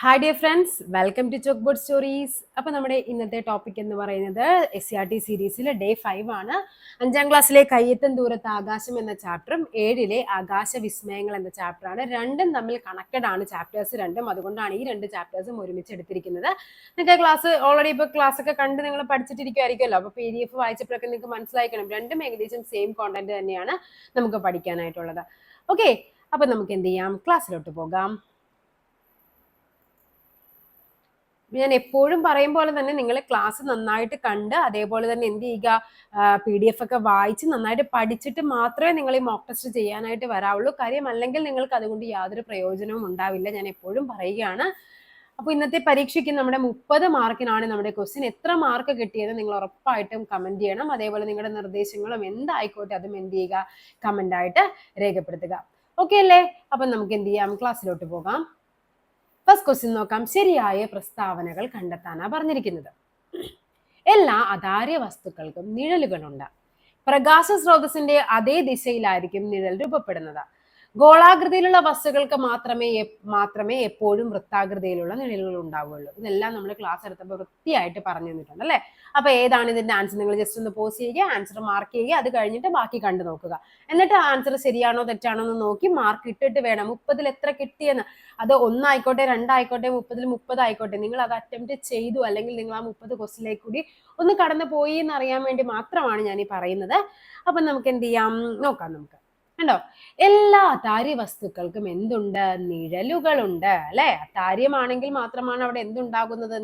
Hi dear friends welcome to chalk board stories അപ്പോൾ നമ്മുടെ ഇന്നത്തെ ടോപ്പിക് എന്ന് പറയുന്നത് എസ് സി ആർ ടി സീരീസിലെ ഡേ ഫൈവ് ആണ്. അഞ്ചാം ക്ലാസ്സിലെ കയ്യെത്തും ദൂരത്ത് ആകാശം എന്ന ചാപ്റ്ററും ഏഴിലെ ആകാശ വിസ്മയങ്ങൾ എന്ന ചാപ്റ്ററാണ് രണ്ടും തമ്മിൽ കണക്റ്റഡ് ആണ് ചാപ്റ്റേഴ്സ് രണ്ടും. അതുകൊണ്ടാണ് ഈ രണ്ട് ചാപ്റ്റേഴ്സും ഒരുമിച്ച് എടുത്തിരിക്കുന്നത്. നിങ്ങൾക്ക് ക്ലാസ് ഓൾറെഡി ഇപ്പോൾ ക്ലാസ് ഒക്കെ കണ്ട് നിങ്ങൾ പഠിച്ചിട്ടിരിക്കുമായിരിക്കുമല്ലോ അപ്പോൾ പി ഡി എഫ് വായിച്ചപ്പോഴൊക്കെ നിങ്ങൾക്ക് മനസ്സിലാക്കണം രണ്ടും ഏകദേശം സെയിം കോണ്ടന്റ് തന്നെയാണ് നമുക്ക് പഠിക്കാനായിട്ടുള്ളത്. ഓക്കെ അപ്പോൾ നമുക്ക് എന്ത് ചെയ്യാം? ക്ലാസ്സിലോട്ട് പോകാം. ഞാൻ എപ്പോഴും പറയും പോലെ തന്നെ നിങ്ങൾ ക്ലാസ് നന്നായിട്ട് കണ്ട് അതേപോലെ തന്നെ എന്ത് ചെയ്യുക? പി ഡി എഫ് ഒക്കെ വായിച്ച് നന്നായിട്ട് പഠിച്ചിട്ട് മാത്രമേ നിങ്ങൾ ഈ മോക്ക് ടെസ്റ്റ് ചെയ്യാനായിട്ട് വരാവുള്ളൂ. കാര്യം അല്ലെങ്കിൽ നിങ്ങൾക്ക് അതുകൊണ്ട് യാതൊരു പ്രയോജനവും ഉണ്ടാവില്ല. ഞാൻ എപ്പോഴും പറയുകയാണ്. അപ്പോൾ ഇന്നത്തെ പരീക്ഷയ്ക്ക് നമ്മുടെ മുപ്പത് മാർക്കിനാണ് നമ്മുടെ ക്വസ്റ്റ്യൻ എത്ര മാർക്ക് കിട്ടിയത് നിങ്ങൾ ഉറപ്പായിട്ടും കമന്റ് ചെയ്യണം. അതേപോലെ നിങ്ങളുടെ നിർദ്ദേശങ്ങളും എന്തായിക്കോട്ടെ അതും എന്ത് ചെയ്യുക? കമന്റ് ആയിട്ട് രേഖപ്പെടുത്തുക. ഓക്കെ അല്ലേ? അപ്പം നമുക്ക് എന്ത് ചെയ്യാം? ക്ലാസ്സിലോട്ട് പോകാം. ഫസ്റ്റ് ക്വസ്റ്റ്യൻ നോക്കാം. ശരിയായ പ്രസ്താവനകൾ കണ്ടെത്താനാണ് പറഞ്ഞിരിക്കുന്നത്. എല്ലാ അധാര്യ വസ്തുക്കൾക്കും നിഴലുകളുണ്ട്. പ്രകാശ സ്രോതസ്സിന്റെ അതേ ദിശയിലായിരിക്കും നിഴൽ രൂപപ്പെടുന്നത്. ഗോളാകൃതിയിലുള്ള ബസ്സുകൾക്ക് മാത്രമേ മാത്രമേ എപ്പോഴും വൃത്താകൃതിയിലുള്ള നിഴലുകൾ ഉണ്ടാവുകയുള്ളൂ. ഇതെല്ലാം നമ്മൾ ക്ലാസ് എടുത്തപ്പോൾ വൃത്തിയായിട്ട് പറഞ്ഞു തന്നിട്ടുണ്ട് അല്ലേ? അപ്പൊ ഏതാണ് ഇതിന്റെ ആൻസർ നിങ്ങൾ ജസ്റ്റ് ഒന്ന് പോസ് ചെയ്യുക ആൻസർ മാർക്ക് ചെയ്യുക അത് കഴിഞ്ഞിട്ട് ബാക്കി കണ്ടു നോക്കുക. എന്നിട്ട് ആൻസർ ശരിയാണോ തെറ്റാണോ എന്ന് നോക്കി മാർക്ക് ഇട്ടിട്ട് വേണം. മുപ്പതിൽ എത്ര കിട്ടിയെന്ന്. അത് ഒന്നായിക്കോട്ടെ രണ്ടായിക്കോട്ടെ മുപ്പതിൽ മുപ്പത് ആയിക്കോട്ടെ നിങ്ങൾ അത് അറ്റംപ്റ്റ് ചെയ്തു അല്ലെങ്കിൽ നിങ്ങൾ ആ മുപ്പത് ക്വസ്റ്റിലേക്ക് കൂടി ഒന്ന് കടന്നു പോയി എന്ന് അറിയാൻ വേണ്ടി മാത്രമാണ് ഞാൻ ഈ പറയുന്നത്. അപ്പൊ നമുക്ക് എന്ത് ചെയ്യാം? നോക്കാം നമുക്ക്. കണ്ടോ? എല്ലാ അതാര്യ വസ്തുക്കൾക്കും എന്തുണ്ട്? നിഴലുകളുണ്ട് അല്ലെ? അതാര്യമാണെങ്കിൽ മാത്രമാണ് അവിടെ എന്തുണ്ടാകുന്നത്?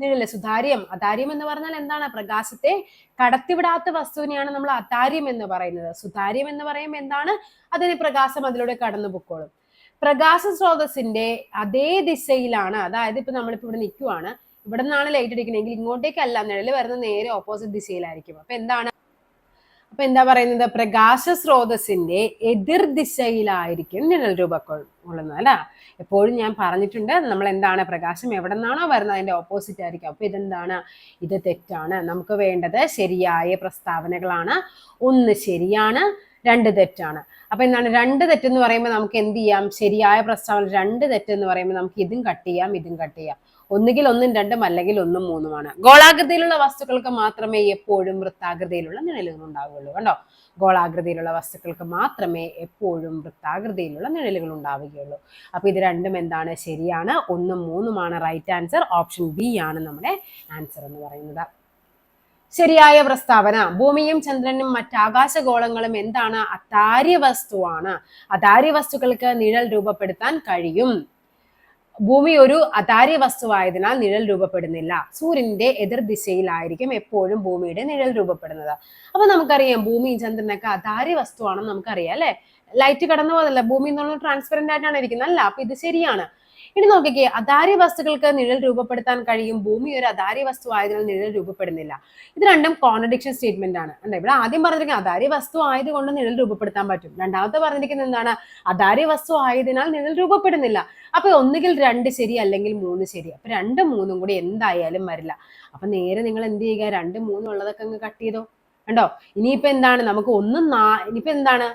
നിഴൽ സുതാര്യം. അതാര്യം എന്ന് പറഞ്ഞാൽ എന്താണ്? പ്രകാശത്തെ കടത്തിവിടാത്ത വസ്തുവിനെയാണ് നമ്മൾ അതാര്യം എന്ന് പറയുന്നത്. സുതാര്യം എന്ന് പറയുമ്പോൾ എന്താണ്? അതിന് പ്രകാശം അതിലൂടെ കടന്നു പൊക്കോളും. പ്രകാശ സ്രോതസ്സിന്റെ അതേ ദിശയിലാണ് അതായത് ഇപ്പൊ നമ്മളിപ്പോ ഇവിടെ നിൽക്കുവാണ്. ഇവിടെ നിന്നാണ് ലൈറ്റ് അടിക്കണമെങ്കിൽ ഇങ്ങോട്ടേക്കല്ല നിഴൽ വരുന്ന നേരെ ഓപ്പോസിറ്റ് ദിശയിലായിരിക്കും. അപ്പൊ എന്താണ്? അപ്പൊ എന്താ പറയുന്നത്? പ്രകാശ സ്രോതസ്സിന്റെ എതിർ ദിശയിലായിരിക്കും നിഴൽ രൂപക്കൊള്ളുന്നത് അല്ല? എപ്പോഴും ഞാൻ പറഞ്ഞിട്ടുണ്ട് നമ്മൾ എന്താണ് പ്രകാശം എവിടെ നിന്നാണോ വരുന്നത് അതിന്റെ ഓപ്പോസിറ്റ് ആയിരിക്കും. അപ്പൊ ഇതെന്താണ്? ഇത് തെറ്റാണ്. നമുക്ക് വേണ്ടത് ശരിയായ പ്രസ്താവനകളാണ്. ഒന്ന് ശരിയാണ് രണ്ട് തെറ്റാണ്. അപ്പൊ എന്താണ്? രണ്ട് തെറ്റെന്ന് പറയുമ്പോൾ നമുക്ക് എന്ത് ചെയ്യാം? ശരിയായ പ്രസ്താവന രണ്ട് തെറ്റെന്ന് പറയുമ്പോൾ നമുക്ക് ഇതും കട്ട് ചെയ്യാം ഇതും കട്ട് ചെയ്യാം. ഒന്നുകിൽ ഒന്നും രണ്ടും അല്ലെങ്കിൽ ഒന്നും മൂന്നുമാണ്. ഗോളാകൃതിയിലുള്ള വസ്തുക്കൾക്ക് മാത്രമേ എപ്പോഴും വൃത്താകൃതിയിലുള്ള നിഴലുകൾ ഉണ്ടാവുകയുള്ളൂ കണ്ടോ? ഗോളാകൃതിയിലുള്ള വസ്തുക്കൾക്ക് മാത്രമേ എപ്പോഴും വൃത്താകൃതിയിലുള്ള നിഴലുകൾ ഉണ്ടാവുകയുള്ളൂ. അപ്പൊ ഇത് രണ്ടും എന്താണ്? ശരിയാണ് ഒന്നും മൂന്നുമാണ്. റൈറ്റ് ആൻസർ ഓപ്ഷൻ ബി ആണ് നമ്മുടെ ആൻസർ എന്ന് പറയുന്നത്. ശരിയായ പ്രസ്താവന. ഭൂമിയും ചന്ദ്രനും മറ്റ് ആകാശഗോളങ്ങളും എന്താണ്? അതാര്യ വസ്തുവാണ് അതാര്യ വസ്തുക്കൾക്ക് നിഴൽ രൂപപ്പെടുത്താൻ കഴിയും. ഭൂമി ഒരു അതാര്യ വസ്തുവായതിനാൽ നിഴൽ രൂപപ്പെടുന്നില്ല. സൂര്യന്റെ എതിർ ദിശയിലായിരിക്കും എപ്പോഴും ഭൂമിയുടെ നിഴൽ രൂപപ്പെടുന്നത്. അപ്പൊ നമുക്കറിയാം ഭൂമി ചന്ദ്രനൊക്കെ അതാര്യ വസ്തുവാണെന്ന് നമുക്കറിയാം അല്ലെ? ലൈറ്റ് കടന്നു പോകുന്നില്ല ഭൂമി എന്നുള്ള ട്രാൻസ്പെറന്റ് ആയിട്ടാണ് ഇരിക്കുന്നത്. അല്ല അപ്പൊ ഇത് ശരിയാണ്. ഇനി നോക്കിക്കേ അധാര്യ വസ്തുക്കൾക്ക് നിഴൽ രൂപപ്പെടുത്താൻ കഴിയും. ഭൂമി ഒരു അധാര്യ വസ്തു ആയതിനാൽ നിഴൽ രൂപപ്പെടുന്നില്ല. ഇത് രണ്ടും കോൺട്രഡിക്ഷൻ സ്റ്റേറ്റ്മെന്റ് ആണ്. അല്ലെ ഇവിടെ ആദ്യം പറഞ്ഞിരിക്കുന്നത് അധാര്യ വസ്തു ആയതുകൊണ്ട് നിഴൽ രൂപപ്പെടുത്താൻ പറ്റും. രണ്ടാമത്തെ പറഞ്ഞിരിക്കുന്നത് എന്താണ്? അധാര്യ വസ്തു ആയതിനാൽ നിഴൽ രൂപപ്പെടുന്നില്ല. അപ്പൊ ഒന്നുകിൽ രണ്ട് ശരി അല്ലെങ്കിൽ മൂന്ന് ശരി. അപ്പൊ രണ്ടും മൂന്നും കൂടി എന്തായാലും വരില്ല. അപ്പൊ നേരെ നിങ്ങൾ എന്ത് ചെയ്യുക? രണ്ടും മൂന്നും ഉള്ളതൊക്കെ അങ്ങ് കട്ട് ചെയ്തോ. കണ്ടോ? ഇനിയിപ്പോ എന്താണ്? നമുക്ക് ഒന്നും നാ ഇനിയിപ്പോ എന്താണ്?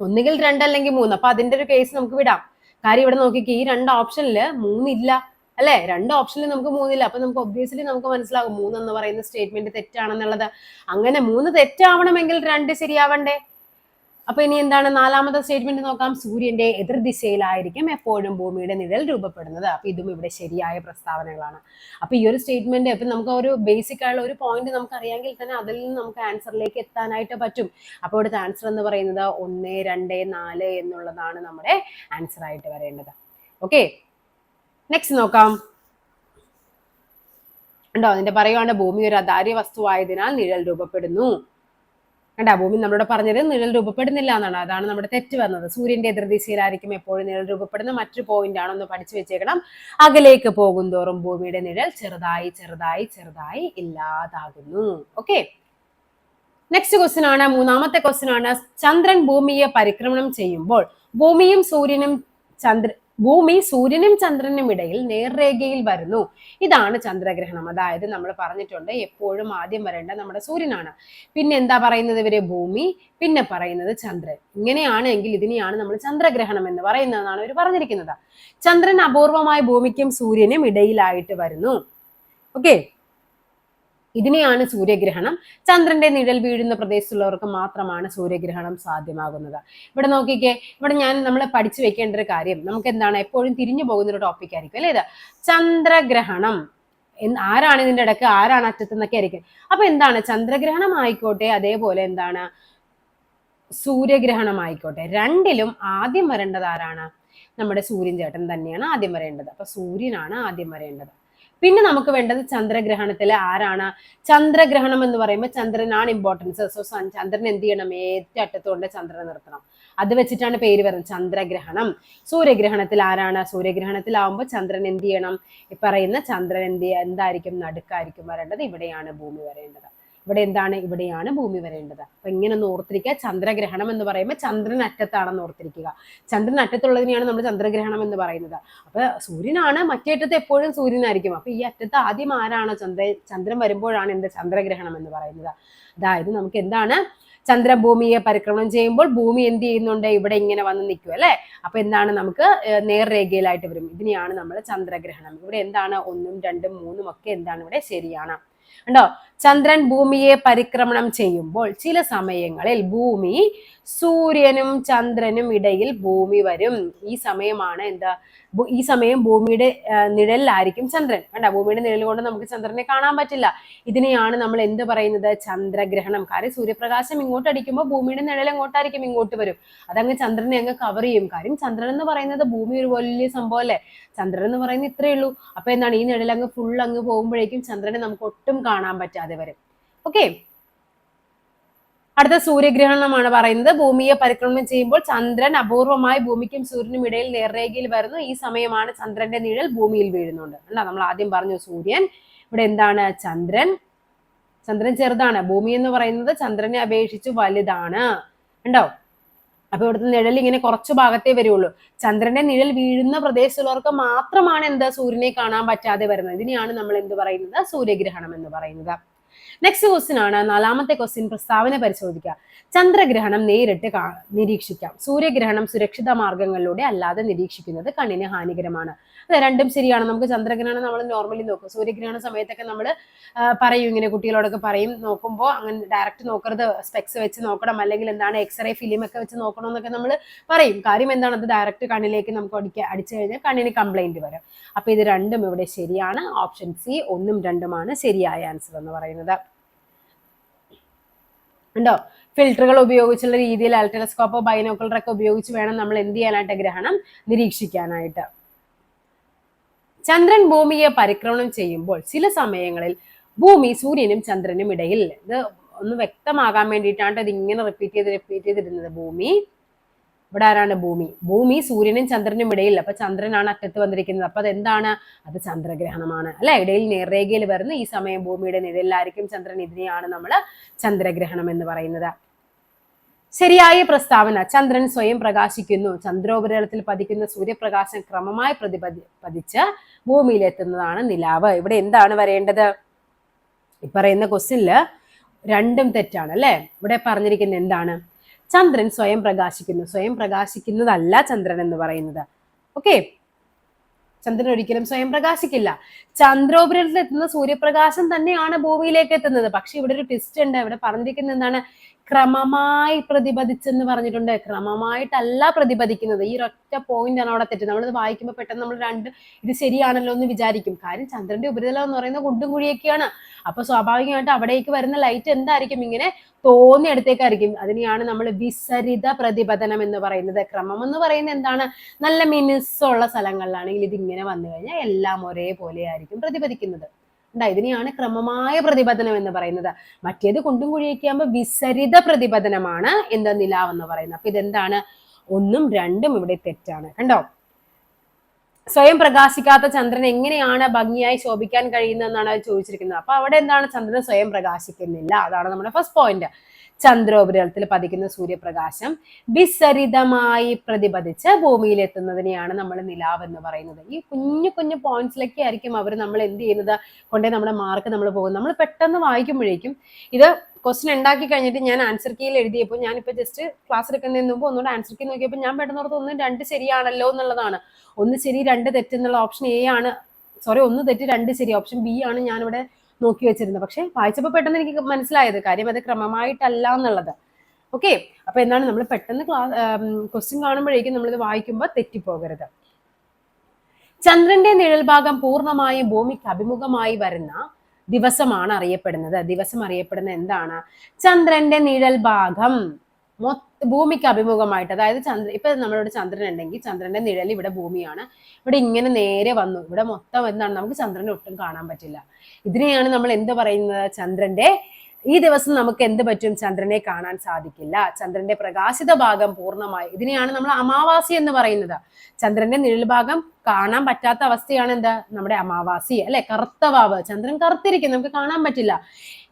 ഒന്നുകിൽ രണ്ട് അല്ലെങ്കിൽ മൂന്ന്. അപ്പൊ അതിന്റെ ഒരു കേസ് നമുക്ക് വിടാം. കാര്യം ഇവിടെ നോക്കിക്കേ ഈ രണ്ട് ഓപ്ഷനിൽ മൂന്നില്ല. അല്ലെ? രണ്ട് ഓപ്ഷനിൽ നമുക്ക് മൂന്നില്ല. അപ്പൊ നമുക്ക് ഒബ്വിയസ്ലി നമുക്ക് മനസ്സിലാകും മൂന്ന് എന്ന് പറയുന്ന സ്റ്റേറ്റ്മെന്റ് തെറ്റാണെന്നുള്ളത്. അങ്ങനെ മൂന്ന് തെറ്റാവണമെങ്കിൽ രണ്ട് ശരിയാവണ്ടേ? അപ്പൊ ഇനി എന്താണ് നാലാമത്തെ സ്റ്റേറ്റ്മെന്റ് നോക്കാം. സൂര്യന്റെ എതിർ ദിശയിലായിരിക്കും എപ്പോഴും ഭൂമിയുടെ നിഴൽ രൂപപ്പെടുന്നത്. അപ്പൊ ഇതും ഇവിടെ ശരിയായ പ്രസ്താവനകളാണ്. അപ്പൊ ഈ ഒരു സ്റ്റേറ്റ്മെന്റ് ഇപ്പൊ നമുക്ക് ഒരു ബേസിക് ആയുള്ള ഒരു പോയിന്റ് നമുക്ക് അറിയാമെങ്കിൽ തന്നെ അതിൽ നിന്ന് നമുക്ക് ആൻസറിലേക്ക് എത്താനായിട്ട് പറ്റും. അപ്പോൾ ഇവിടുത്തെ ആൻസർ എന്ന് പറയുന്നത് ഒന്ന് രണ്ട് നാല് എന്നുള്ളതാണ് നമ്മുടെ ആൻസർ ആയിട്ട് വരേണ്ടത്. ഓക്കെ നെക്സ്റ്റ് നോക്കാം. ഉണ്ടോ? അതിന്റെ പറയുവാണ് ഭൂമി ഒരു അധാര്യ വസ്തുവായതിനാൽ നിഴൽ രൂപപ്പെടുന്നു. കണ്ടാ ഭൂമി നമ്മളോട് പറഞ്ഞത് നിഴൽ രൂപപ്പെടുന്നില്ല എന്നാണ്. അതാണ് നമ്മുടെ തെറ്റ് വന്നത്. സൂര്യന്റെ എതിർദിശയിലായിരിക്കും എപ്പോഴും നിഴൽ രൂപപ്പെടുന്ന മറ്റൊരു പോയിന്റ് ആണെന്ന് പഠിച്ചു വെച്ചേക്കണം. അകലേക്ക് പോകും തോറും ഭൂമിയുടെ നിഴൽ ചെറുതായി ചെറുതായി ചെറുതായി ഇല്ലാതാകുന്നു. ഓക്കെ നെക്സ്റ്റ് ക്വസ്റ്റ്യൻ ആണ്. മൂന്നാമത്തെ ക്വസ്റ്റ്യൻ ആണ്. ചന്ദ്രൻ ഭൂമിയെ പരിക്രമണം ചെയ്യുമ്പോൾ ഭൂമിയും സൂര്യനും ചന്ദ്ര ഭൂമി സൂര്യനും ചന്ദ്രനും ഇടയിൽ നേർരേഖയിൽ വരുന്നു. ഇതാണ് ചന്ദ്രഗ്രഹണം. അതായത് നമ്മൾ പറഞ്ഞിട്ടുണ്ട് എപ്പോഴും ആദ്യം വരേണ്ട നമ്മുടെ സൂര്യനാണ്. പിന്നെ എന്താ പറയുന്നത് ഇവർ? ഭൂമി പിന്നെ പറയുന്നത് ചന്ദ്രൻ. ഇങ്ങനെയാണ് എങ്കിൽ ഇതിനെയാണ് നമ്മൾ ചന്ദ്രഗ്രഹണം എന്ന് പറയുന്നതെന്നാണ് ഇവർ പറഞ്ഞിരിക്കുന്നത്. ചന്ദ്രൻ അപൂർവമായി ഭൂമിക്കും സൂര്യനും ഇടയിലായിട്ട് വരുന്നു. ഓക്കെ ഇതിനെയാണ് സൂര്യഗ്രഹണം. ചന്ദ്രന്റെ നിഴൽ വീഴുന്ന പ്രദേശത്തുള്ളവർക്ക് മാത്രമാണ് സൂര്യഗ്രഹണം സാധ്യമാകുന്നത്. ഇവിടെ നോക്കിക്കേ ഇവിടെ ഞാൻ നമ്മൾ പഠിച്ചു വെക്കേണ്ട ഒരു കാര്യം നമുക്ക് എന്താണ് എപ്പോഴും തിരിഞ്ഞു പോകുന്ന ഒരു ടോപ്പിക് ആയിരിക്കും അല്ലേ ഇത്? ചന്ദ്രഗ്രഹണം ആരാണ് ഇതിന്റെ ഇടയ്ക്ക് ആരാണ് അറ്റത്ത് എന്നൊക്കെ ആയിരിക്കും. അപ്പൊ എന്താണ്? ചന്ദ്രഗ്രഹണം ആയിക്കോട്ടെ അതേപോലെ എന്താണ്? സൂര്യഗ്രഹണം ആയിക്കോട്ടെ. രണ്ടിലും ആദ്യം വരേണ്ടത് ആരാണ്? നമ്മുടെ സൂര്യൻ ചേട്ടൻ തന്നെയാണ് ആദ്യം വരേണ്ടത്. അപ്പൊ സൂര്യനാണ് ആദ്യം വരേണ്ടത്. പിന്നെ നമുക്ക് വേണ്ടത് ചന്ദ്രഗ്രഹണത്തിൽ ആരാണ്? ചന്ദ്രഗ്രഹണം എന്ന് പറയുമ്പോൾ ചന്ദ്രനാണ് ഇമ്പോർട്ടൻസ് സോ ചന്ദ്രൻ എന്ത് ചെയ്യണം? ഏറ്റവും അറ്റത്തുകൊണ്ട് ചന്ദ്രനെ നിർത്തണം. അത് വെച്ചിട്ടാണ് പേര് വരുന്നത് ചന്ദ്രഗ്രഹണം. സൂര്യഗ്രഹണത്തിൽ ആരാണ്? സൂര്യഗ്രഹണത്തിൽ ആവുമ്പോൾ ചന്ദ്രൻ എന്ത് ചെയ്യണം? പറയുന്ന ചന്ദ്രൻ എന്ത് എന്തായിരിക്കും? നടുക്കായിരിക്കും വരേണ്ടത്. ഇവിടെയാണ് ഭൂമി വരേണ്ടത്. ഇവിടെ എന്താണ്? ഇവിടെയാണ് ഭൂമി വരേണ്ടത്. അപ്പൊ ഇങ്ങനെ ഒന്ന് ഓർത്തിരിക്കുക. ചന്ദ്രഗ്രഹണം എന്ന് പറയുമ്പോൾ ചന്ദ്രൻ അറ്റത്താണെന്ന് ഓർത്തിരിക്കുക. ചന്ദ്രൻ അറ്റത്തുള്ളതിനെയാണ് നമ്മൾ ചന്ദ്രഗ്രഹണം എന്ന് പറയുന്നത്. അപ്പൊ സൂര്യനാണ് മറ്റേ അറ്റത്ത് എപ്പോഴും സൂര്യനായിരിക്കും. അപ്പൊ ഈ അറ്റത്ത് ആദ്യം ആരാണോ ചന്ദ്ര ചന്ദ്രൻ വരുമ്പോഴാണ് എന്ത് ചന്ദ്രഗ്രഹണം എന്ന് പറയുന്നത്. അതായത് നമുക്ക് എന്താണ്? ചന്ദ്രൻ ഭൂമിയെ പരിക്രമണം ചെയ്യുമ്പോൾ ഭൂമി എന്ത് ചെയ്യുന്നുണ്ട്? ഇവിടെ ഇങ്ങനെ വന്ന് നിൽക്കും അല്ലെ? അപ്പൊ എന്താണ് നമുക്ക് നേർരേഖയിലായിട്ട് വരും. ഇതിനെയാണ് നമ്മൾ ചന്ദ്രഗ്രഹണം. ഇവിടെ എന്താണ്? ഒന്നും രണ്ടും മൂന്നും ഒക്കെ എന്താണ് ഇവിടെ ശരിയാണ്. ഉണ്ടോ ചന്ദ്രൻ ഭൂമിയെ പരിക്രമണം ചെയ്യുമ്പോൾ ചില സമയങ്ങളിൽ ഭൂമി സൂര്യനും ചന്ദ്രനും ഇടയിൽ ഭൂമി വരും. ഈ സമയമാണ് എന്താ ഈ സമയം ഭൂമിയുടെ നിഴലിലായിരിക്കും ചന്ദ്രൻ. വേണ്ട ഭൂമിയുടെ നിഴൽ കൊണ്ട് നമുക്ക് ചന്ദ്രനെ കാണാൻ പറ്റില്ല. ഇതിനെയാണ് നമ്മൾ എന്ത് പറയുന്നത്? ചന്ദ്രഗ്രഹണം. കാര്യം സൂര്യപ്രകാശം ഇങ്ങോട്ട് അടിക്കുമ്പോൾ ഭൂമിയുടെ നിഴൽ എങ്ങോട്ടായിരിക്കും? ഇങ്ങോട്ട് വരും. അതങ്ങ് ചന്ദ്രനെ അങ്ങ് കവർ ചെയ്യും. കാര്യം ചന്ദ്രൻ എന്ന് പറയുന്നത് ഭൂമി ഒരു വലിയ സംഭവം അല്ലേ? ചന്ദ്രൻ എന്ന് പറയുന്നത് ഇത്രയേ ഉള്ളൂ. അപ്പൊ എന്താണ്? ഈ നിഴൽ അങ്ങ് ഫുൾ അങ്ങ് പോകുമ്പോഴേക്കും ചന്ദ്രനെ നമുക്ക് ഒട്ടും കാണാൻ പറ്റാതെ വരും. ഓക്കെ അടുത്ത സൂര്യഗ്രഹണമാണ് പറയുന്നത്. ഭൂമിയെ പരിക്രമണം ചെയ്യുമ്പോൾ ചന്ദ്രൻ അപൂർവമായി ഭൂമിക്കും സൂര്യനും ഇടയിൽ നേർരേഖയിൽ വരുന്നു. ഈ സമയമാണ് ചന്ദ്രന്റെ നിഴൽ ഭൂമിയിൽ വീഴുന്നുണ്ട്. അല്ല നമ്മൾ ആദ്യം പറഞ്ഞു സൂര്യൻ. ഇവിടെ എന്താണ്? ചന്ദ്രൻ. ചന്ദ്രൻ ചെറുതാണ്. ഭൂമി എന്ന് പറയുന്നത് ചന്ദ്രനെ അപേക്ഷിച്ച് വലുതാണ്. ഉണ്ടോ അപ്പൊ ഇവിടുത്തെ നിഴൽ ഇങ്ങനെ കുറച്ച് ഭാഗത്തേ വരുള്ളൂ. ചന്ദ്രന്റെ നിഴൽ വീഴുന്ന പ്രദേശത്തുള്ളവർക്ക് മാത്രമാണ് എന്താ സൂര്യനെ കാണാൻ പറ്റാതെ വരുന്നത്. ഇതിനെയാണ് നമ്മൾ എന്ത് പറയുന്നത്? സൂര്യഗ്രഹണം എന്ന് പറയുന്നത്. നെക്സ്റ്റ് ക്വസ്റ്റ്യൻ ആണ്. നാലാമത്തെ ക്വസ്റ്റ്യൻ പ്രസ്താവന പരിശോധിക്കുക. ചന്ദ്രഗ്രഹണം നേരിട്ട് നിരീക്ഷിക്കാം. സൂര്യഗ്രഹണം സുരക്ഷിത മാർഗങ്ങളിലൂടെ അല്ലാതെ നിരീക്ഷിക്കുന്നത് കണ്ണിന് ഹാനികരമാണ്. അതെ രണ്ടും ശരിയാണ്. നമുക്ക് ചന്ദ്രഗ്രഹണം നമ്മൾ നോർമലി നോക്കും. സൂര്യഗ്രഹണ സമയത്തൊക്കെ നമ്മൾ പറയും ഇങ്ങനെ കുട്ടികളോടൊക്കെ പറയും നോക്കുമ്പോൾ അങ്ങനെ ഡയറക്റ്റ് നോക്കരുത്. സ്പെക്സ് വെച്ച് നോക്കണം. അല്ലെങ്കിൽ എന്താണ് എക്സ്റേ ഫിലിം ഒക്കെ വെച്ച് നോക്കണം എന്നൊക്കെ നമ്മൾ പറയും. കാര്യം എന്താണ്? അത് ഡയറക്റ്റ് കണ്ണിലേക്ക് നമുക്ക് അടിക്കുക അടിച്ചു കഴിഞ്ഞാൽ കണ്ണിന് കംപ്ലൈന്റ് വരും. അപ്പൊ ഇത് രണ്ടും ഇവിടെ ശരിയാണ്. ഓപ്ഷൻ സി ഒന്നും രണ്ടുമാണ് ശരിയായ ആൻസർ എന്ന് പറയുന്നത്. ഉണ്ടോ? ഫിൽട്ടറുകൾ ഉപയോഗിച്ചുള്ള രീതിയിൽ അൾട്രസ്കോപ്പോ ബൈനോക്കുലർ ഒക്കെ ഉപയോഗിച്ച് വേണം നമ്മൾ എന്ത് ചെയ്യാനായിട്ട് ഗ്രഹണം നിരീക്ഷിക്കാനായിട്ട്. ചന്ദ്രൻ ഭൂമിയെ പരിക്രമണം ചെയ്യുമ്പോൾ ചില സമയങ്ങളിൽ ഭൂമി സൂര്യനും ചന്ദ്രനും ഇടയിൽ. ഇത് ഒന്ന് വ്യക്തമാകാൻ വേണ്ടിയിട്ടാണ് ഇത് ഇങ്ങനെ റിപ്പീറ്റ് ചെയ്ത് റിപ്പീറ്റ് ചെയ്തിരുന്നത് ഭൂമി. ഇവിടെ ആരാണ്? ഭൂമി. ഭൂമി സൂര്യനും ചന്ദ്രനും ഇടയിൽ. അപ്പൊ ചന്ദ്രനാണ് അറ്റത്ത് വന്നിരിക്കുന്നത്. അപ്പൊ അതെന്താണ്? അത് ചന്ദ്രഗ്രഹണമാണ്. അല്ലെ? ഇടയിൽ നേർരേഖയിൽ വരുന്ന ഈ സമയം ഭൂമിയുടെ നിഴലിലായിരിക്കും ചന്ദ്രൻ. ഇതിനെയാണ് നമ്മൾ ചന്ദ്രഗ്രഹണം എന്ന് പറയുന്നത്. ശരിയായ പ്രസ്താവന. ചന്ദ്രൻ സ്വയം പ്രകാശിക്കുന്നു. ചന്ദ്രോപരിതലത്തിൽ പതിക്കുന്ന സൂര്യപ്രകാശം ക്രമമായി പ്രതിപതി പതിച്ച് ഭൂമിയിലെത്തുന്നതാണ് നിലാവ്. ഇവിടെ എന്താണ് വരേണ്ടത്? ഈ പറയുന്ന ക്വസ്റ്റിനിൽ രണ്ടും തെറ്റാണ്. അല്ലെ? ഇവിടെ പറഞ്ഞിരിക്കുന്ന എന്താണ്? ചന്ദ്രൻ സ്വയം പ്രകാശിക്കുന്നു. സ്വയം പ്രകാശിക്കുന്നതല്ല ചന്ദ്രൻ എന്ന് പറയുന്നത്. ഓക്കെ ചന്ദ്രൻ ഒരിക്കലും സ്വയം പ്രകാശിക്കില്ല. ചന്ദ്രോപരിതലത്തിൽ എത്തുന്ന സൂര്യപ്രകാശം തന്നെയാണ് ഭൂമിയിലേക്ക് എത്തുന്നത്. പക്ഷെ ഇവിടെ ഒരു ട്വിസ്റ്റ് ഉണ്ട്. ഇവിടെ പറഞ്ഞിരിക്കുന്നത് എന്താണ്? ക്രമമായി പ്രതിപദിച്ചെന്ന് പറഞ്ഞിട്ടുണ്ട്. ക്രമമായിട്ടല്ല പ്രതിപദിക്കുന്നത് ഈ ഒരൊറ്റ പോയിന്റ് ആണ് അവിടെ തെറ്റ്. നമ്മളിത് വായിക്കുമ്പോൾ പെട്ടെന്ന് നമ്മൾ രണ്ട് ഇത് ശരിയാണല്ലോ എന്ന് വിചാരിക്കും. കാര്യം ചന്ദ്രന്റെ ഉപരിതലം എന്ന് പറയുന്നത് കുണ്ടും കുഴിയൊക്കെയാണ്. അപ്പൊ സ്വാഭാവികമായിട്ട് അവിടേക്ക് വരുന്ന ലൈറ്റ് എന്തായിരിക്കും? ഇങ്ങനെ തോന്നിയ അടുത്തേക്കായിരിക്കും. അതിനെയാണ് നമ്മൾ വിസരിത പ്രതിപതനം എന്ന് പറയുന്നത്. ക്രമം എന്ന് പറയുന്നത് എന്താണ്? നല്ല മിനുസ്സുള്ള സ്ഥലങ്ങളിലാണെങ്കിൽ ഇത് ഇങ്ങനെ വന്നു കഴിഞ്ഞാൽ എല്ലാം ഒരേപോലെ ആയിരിക്കും പ്രതിപദിക്കുന്നത് ഉണ്ടാ ഇതിനെയാണ് ക്രമമായ പ്രതിപതനം എന്ന് പറയുന്നത്. മറ്റേത് കുണ്ടും കുഴിയൊക്കെ ആകുമ്പോൾ വിസരിത പ്രതിപതനമാണ് എന്താ നിലാവെന്ന് പറയുന്നത്. അപ്പൊ ഇതെന്താണ്? ഒന്നും രണ്ടും ഇവിടെ തെറ്റാണ്. കണ്ടോ? സ്വയം പ്രകാശിക്കാത്ത ചന്ദ്രൻ എങ്ങനെയാണ് ഭംഗിയായി ശോഭിക്കാൻ കഴിയുന്നതെന്നാണ് അത് ചോദിച്ചിരിക്കുന്നത്. അപ്പൊ അവിടെ എന്താണ് ചന്ദ്രൻ സ്വയം പ്രകാശിക്കുന്നില്ല? അതാണ് നമ്മുടെ ഫസ്റ്റ് പോയിന്റ് ചന്ദ്രോപരിതലത്തിൽ പതിക്കുന്ന സൂര്യപ്രകാശം വിസരിതമായി പ്രതിപതിച്ച് ഭൂമിയിൽ എത്തുന്നതിനെയാണ് നമ്മൾ നിലാവ് എന്ന് പറയുന്നത്. ഈ കുഞ്ഞു കുഞ്ഞു പോയിന്റ്സിലൊക്കെ ആയിരിക്കും അവർ നമ്മൾ എന്ത് ചെയ്യുന്നത്? കൊണ്ടേ നമ്മുടെ മാർക്ക് നമ്മൾ പോകുന്നത്. നമ്മൾ പെട്ടെന്ന് വായിക്കുമ്പോഴേക്കും ഇത് ക്വസ്റ്റൻ ഉണ്ടാക്കി കഴിഞ്ഞിട്ട് ഞാൻ ആൻസർ കീയിൽ എഴുതിയപ്പോൾ ഞാനിപ്പോൾ ജസ്റ്റ് ക്ലാസ് എടുക്കുന്നതിന് മുമ്പ് ഒന്നുകൂടെ ആൻസർ കീ നോക്കിയപ്പോൾ ഞാൻ പെട്ടെന്നോർത്ത് ഒന്നും രണ്ട് ശരിയാണല്ലോ എന്നുള്ളതാണ്. ഒന്ന് ശരി രണ്ട് തെറ്റെന്നുള്ള ഓപ്ഷൻ എ ആണ്. സോറി ഒന്ന് തെറ്റ് രണ്ട് ശരി. ഓപ്ഷൻ ബി ആണ് ഞാനിവിടെ നോക്കി വെച്ചിരുന്നത് പക്ഷേ വായിച്ചപ്പോൾ പെട്ടെന്ന് എനിക്ക് മനസ്സിലായത് കാര്യം അത് ക്രമമായിട്ടല്ല എന്നുള്ളത്. ഓക്കെ? അപ്പൊ എന്താണ് നമ്മൾ പെട്ടെന്ന് ക്ലാസ് ക്വസ്റ്റ്യൻ കാണുമ്പോഴേക്കും നമ്മളിത് വായിക്കുമ്പോൾ തെറ്റിപ്പോകരുത്. ചന്ദ്രന്റെ നിഴൽ ഭാഗം പൂർണമായും ഭൂമിക്ക് അഭിമുഖമായി വരുന്ന ദിവസമാണ് അറിയപ്പെടുന്നത്. ദിവസം അറിയപ്പെടുന്ന എന്താണ്? ചന്ദ്രന്റെ നിഴൽ ഭാഗം ഭൂമിക്ക് അഭിമുഖമായിട്ട്. അതായത് ചന്ദ്ര ഇപ്പൊ നമ്മളോട് ചന്ദ്രൻ ഉണ്ടെങ്കിൽ ചന്ദ്രന്റെ നിഴൽ ഇവിടെ ഭൂമിയാണ്. ഇവിടെ ഇങ്ങനെ നേരെ വന്നു. ഇവിടെ മൊത്തം എന്താണ്? നമുക്ക് ചന്ദ്രനെ ഒട്ടും കാണാൻ പറ്റില്ല. ഇതിനെയാണ് നമ്മൾ എന്ത് പറയുന്നത്? ചന്ദ്രന്റെ ഈ ദിവസം നമുക്ക് എന്ത് പറ്റും? ചന്ദ്രനെ കാണാൻ സാധിക്കില്ല. ചന്ദ്രന്റെ പ്രകാശിത ഭാഗം പൂർണമായി. ഇതിനെയാണ് നമ്മൾ അമാവാസി എന്ന് പറയുന്നത്. ചന്ദ്രന്റെ നിഴൽ ഭാഗം കാണാൻ പറ്റാത്ത അവസ്ഥയാണ് എന്താ? നമ്മുടെ അമാവാസി അല്ലെ? കറുത്ത വാവ്. ചന്ദ്രൻ കറുത്തിരിക്കും നമുക്ക് കാണാൻ പറ്റില്ല.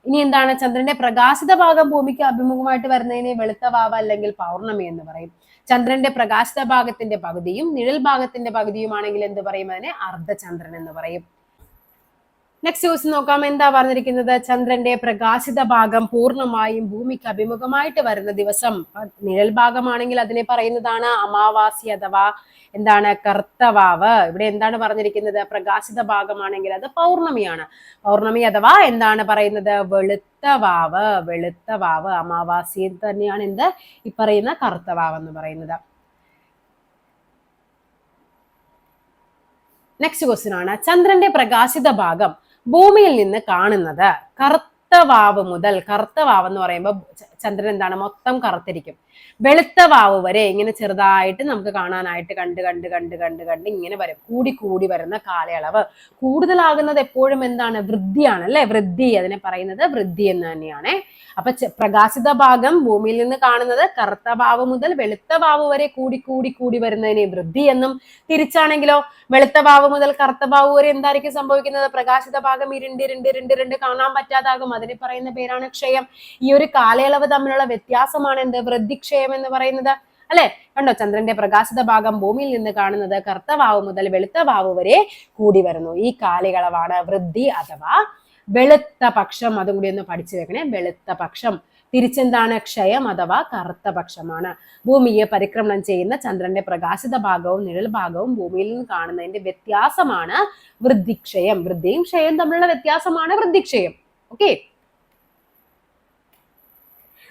ഇനി എന്താണ്? ചന്ദ്രന്റെ പ്രകാശിത ഭാഗം ഭൂമിക്ക് അഭിമുഖമായിട്ട് വരുന്നതിനെ വെളുത്ത വാവ അല്ലെങ്കിൽ പൗർണമി എന്ന് പറയും. ചന്ദ്രന്റെ പ്രകാശിത ഭാഗത്തിന്റെ പകുതിയും നിഴൽ ഭാഗത്തിന്റെ പകുതിയുമാണെങ്കിൽ എന്ത് പറയും? അതിനെ അർദ്ധചന്ദ്രൻ എന്ന് പറയും. നെക്സ്റ്റ് ക്വസ്റ്റ്യൻ നോക്കാം. എന്താ പറഞ്ഞിരിക്കുന്നത്? ചന്ദ്രന്റെ പ്രകാശിത ഭാഗം പൂർണമായും ഭൂമിക്ക് അഭിമുഖമായിട്ട് വരുന്ന ദിവസം. നിഴൽ ഭാഗമാണെങ്കിൽ അതിനെ പറയുന്നതാണ് അമാവാസി അഥവാ എന്താണ് കർത്തവാവ്. ഇവിടെ എന്താണ് പറഞ്ഞിരിക്കുന്നത്? പ്രകാശിത ഭാഗമാണെങ്കിൽ അത് പൗർണമിയാണ്. പൗർണമി അഥവാ എന്താണ് പറയുന്നത്? വെളുത്ത വാവ് വെളുത്ത വാവ് അമാവാസി തന്നെയാണ് എന്ത്? ഈ പറയുന്ന കർത്തവാവ് എന്ന് പറയുന്നത്. നെക്സ്റ്റ് ക്വസ്റ്റ്യൻ ആണ്. ചന്ദ്രന്റെ പ്രകാശിത ഭാഗം ഭൂമിയിൽ നിന്ന് കാണുന്നത് കറുത്ത വാവ് മുതൽ കറുത്ത വാവ് എന്ന് പറയുമ്പോൾ ചന്ദ്രൻ എന്താണ്? മൊത്തം കറുത്തിരിക്കും. വെളുത്ത വാവ് വരെ ഇങ്ങനെ ചെറുതായിട്ട് നമുക്ക് കാണാനായിട്ട് കണ്ട് കണ്ട് കണ്ട് കണ്ട് കണ്ട് ഇങ്ങനെ വരും. കൂടി കൂടി വരുന്ന കാലയളവ്. കൂടുതലാകുന്നത് എപ്പോഴും എന്താണ്? വൃദ്ധിയാണ് അല്ലെ? വൃദ്ധി അതിനെ പറയുന്നത് വൃദ്ധി എന്ന് തന്നെയാണ്. അപ്പൊ പ്രകാശിത ഭാഗം ഭൂമിയിൽ നിന്ന് കാണുന്നത് കറുത്ത വാവ് മുതൽ വെളുത്ത വാവ് വരെ കൂടി കൂടി കൂടി വരുന്നതിനെ വൃദ്ധി എന്നും തിരിച്ചാണെങ്കിലോ? വെളുത്ത വാവ് മുതൽ കറുത്ത വാവ് വരെ എന്തായിരിക്കും സംഭവിക്കുന്നത്? പ്രകാശിത ഭാഗം ഇരുണ്ട് ഇരുണ്ട് ഇരുണ്ട് ഇരുണ്ട് കാണാൻ പറ്റാതാകും. അതിനെ പറയുന്ന പേരാണ് ക്ഷയം. ഈ ഒരു കാലയളവ് തമ്മിലുള്ള വ്യത്യാസമാണ് എന്ത്? വൃദ്ധിക്ഷയം എന്ന് പറയുന്നത്. അല്ലെ? കണ്ടോ? ചന്ദ്രന്റെ പ്രകാശിത ഭാഗം ഭൂമിയിൽ നിന്ന് കാണുന്നത് കർത്തവാവ് മുതൽ വെളുത്ത വാവ് വരെ കൂടി വരുന്നു. ഈ കാലയളവാണ് വൃദ്ധി അഥവാ വെളുത്ത പക്ഷം. അതും കൂടി ഒന്ന് പഠിച്ചു വെക്കണേ. വെളുത്ത പക്ഷം. തിരിച്ചെന്താണ്? ക്ഷയം അഥവാ കറുത്ത പക്ഷമാണ്. ഭൂമിയെ പരിക്രമണം ചെയ്യുന്ന ചന്ദ്രന്റെ പ്രകാശിത ഭാഗവും നിഴൽ ഭാഗവും ഭൂമിയിൽ നിന്ന് കാണുന്നതിന്റെ വ്യത്യാസമാണ് വൃദ്ധിക്ഷയം. വൃദ്ധിയും ക്ഷയം തമ്മിലുള്ള വ്യത്യാസമാണ് വൃദ്ധിക്ഷയം. ഓക്കെ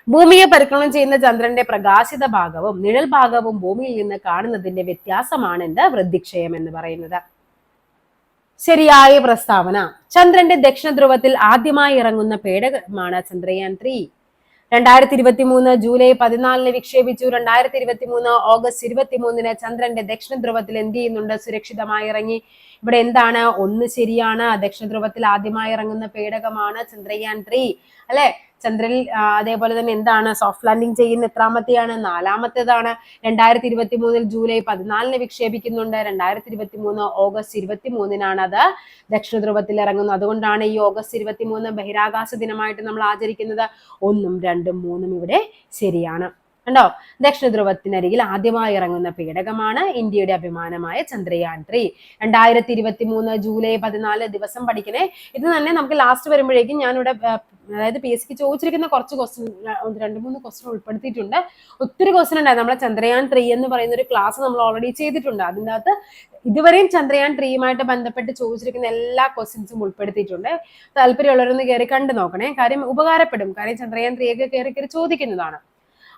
ഭൂമിയെ പരിക്രമണം ചെയ്യുന്ന ചന്ദ്രന്റെ പ്രകാശിത ഭാഗവും നിഴൽ ഭാഗവും ഭൂമിയിൽ നിന്ന് കാണുന്നതിന്റെ വ്യത്യാസമാണ് എന്ത് വൃദ്ധിക്ഷയം എന്ന് പറയുന്നത്. ശരിയായ പ്രസ്താവന. ചന്ദ്രന്റെ ദക്ഷിണ ധ്രുവത്തിൽ ആദ്യമായി ഇറങ്ങുന്ന പേടകമാണ് ചന്ദ്രയാൻ ത്രീ രണ്ടായിരത്തി ഇരുപത്തി മൂന്ന് ജൂലൈ പതിനാലിന് വിക്ഷേപിച്ചു. രണ്ടായിരത്തി ഇരുപത്തി മൂന്ന് ഓഗസ്റ്റ് ഇരുപത്തി മൂന്നിന് ചന്ദ്രന്റെ ദക്ഷിണ ധ്രുവത്തിൽ എന്ത് ചെയ്യുന്നുണ്ട്? സുരക്ഷിതമായി ഇറങ്ങി. ഇവിടെ എന്താണ്? ഒന്ന് ശരിയാണ്. ദക്ഷിണ ധ്രുവത്തിൽ ആദ്യമായി ഇറങ്ങുന്ന പേടകമാണ് ചന്ദ്രയാൻ ത്രീ അല്ലെ? ചന്ദ്രനിൽ അതേപോലെ തന്നെ എന്താണ് സോഫ്റ്റ് ലാൻഡിംഗ് ചെയ്യുന്ന എത്രാമത്തെയാണ്? നാലാമത്തേതാണ്. രണ്ടായിരത്തി ഇരുപത്തി മൂന്നിൽ ജൂലൈ പതിനാലിന് വിക്ഷേപിക്കുന്നുണ്ട്. രണ്ടായിരത്തി ഇരുപത്തി മൂന്ന് ഓഗസ്റ്റ് ഇരുപത്തി മൂന്നിനാണ് അത് ദക്ഷിണ ധ്രുവത്തിൽ ഇറങ്ങുന്നത്. അതുകൊണ്ടാണ് ഈ ഓഗസ്റ്റ് ഇരുപത്തി മൂന്ന് ബഹിരാകാശ ദിനമായിട്ട് നമ്മൾ ആചരിക്കുന്നത്. ഒന്നും രണ്ടും മൂന്നും ഇവിടെ ശരിയാണ്. കണ്ടോ ദക്ഷിണ ധ്രുവത്തിനരികിൽ ആദ്യമായി ഇറങ്ങുന്ന പേടകമാണ് ഇന്ത്യയുടെ അഭിമാനമായ ചന്ദ്രയാൻ ത്രീ രണ്ടായിരത്തി ഇരുപത്തി മൂന്ന് ജൂലൈ പതിനാല് ദിവസം പഠിക്കണേ. ഇത് തന്നെ നമുക്ക് ലാസ്റ്റ് വരുമ്പോഴേക്കും ഞാനിവിടെ അതായത് പി എസ് സിക്ക് ചോദിച്ചിരിക്കുന്ന കുറച്ച് ക്വസ്റ്റ്യൻ രണ്ട് മൂന്ന് ക്വസ്റ്റ്യൻ ഉൾപ്പെടുത്തിയിട്ടുണ്ട്. ഒത്തിരി ക്വസ്റ്റ്യൻ ഉണ്ടായി നമ്മളെ ചന്ദ്രയാൻ ത്രീ എന്ന് പറയുന്ന ഒരു ക്ലാസ് നമ്മൾ ഓൾറെഡി ചെയ്തിട്ടുണ്ട്. അതിന്റെ അകത്ത് ഇതുവരെയും ചന്ദ്രയാൻ ത്രീയുമായിട്ട് ബന്ധപ്പെട്ട് ചോദിച്ചിരിക്കുന്ന എല്ലാ ക്വസ്റ്റ്യൻസും ഉൾപ്പെടുത്തിയിട്ടുണ്ട്. താല്പര്യമുള്ളവരൊന്ന് കയറി കണ്ടു നോക്കണേ. കാര്യം ഉപകാരപ്പെടും. കാര്യം ചന്ദ്രയാൻ ത്രീയൊക്കെ കയറി കയറി ചോദിക്കുന്നതാണ്.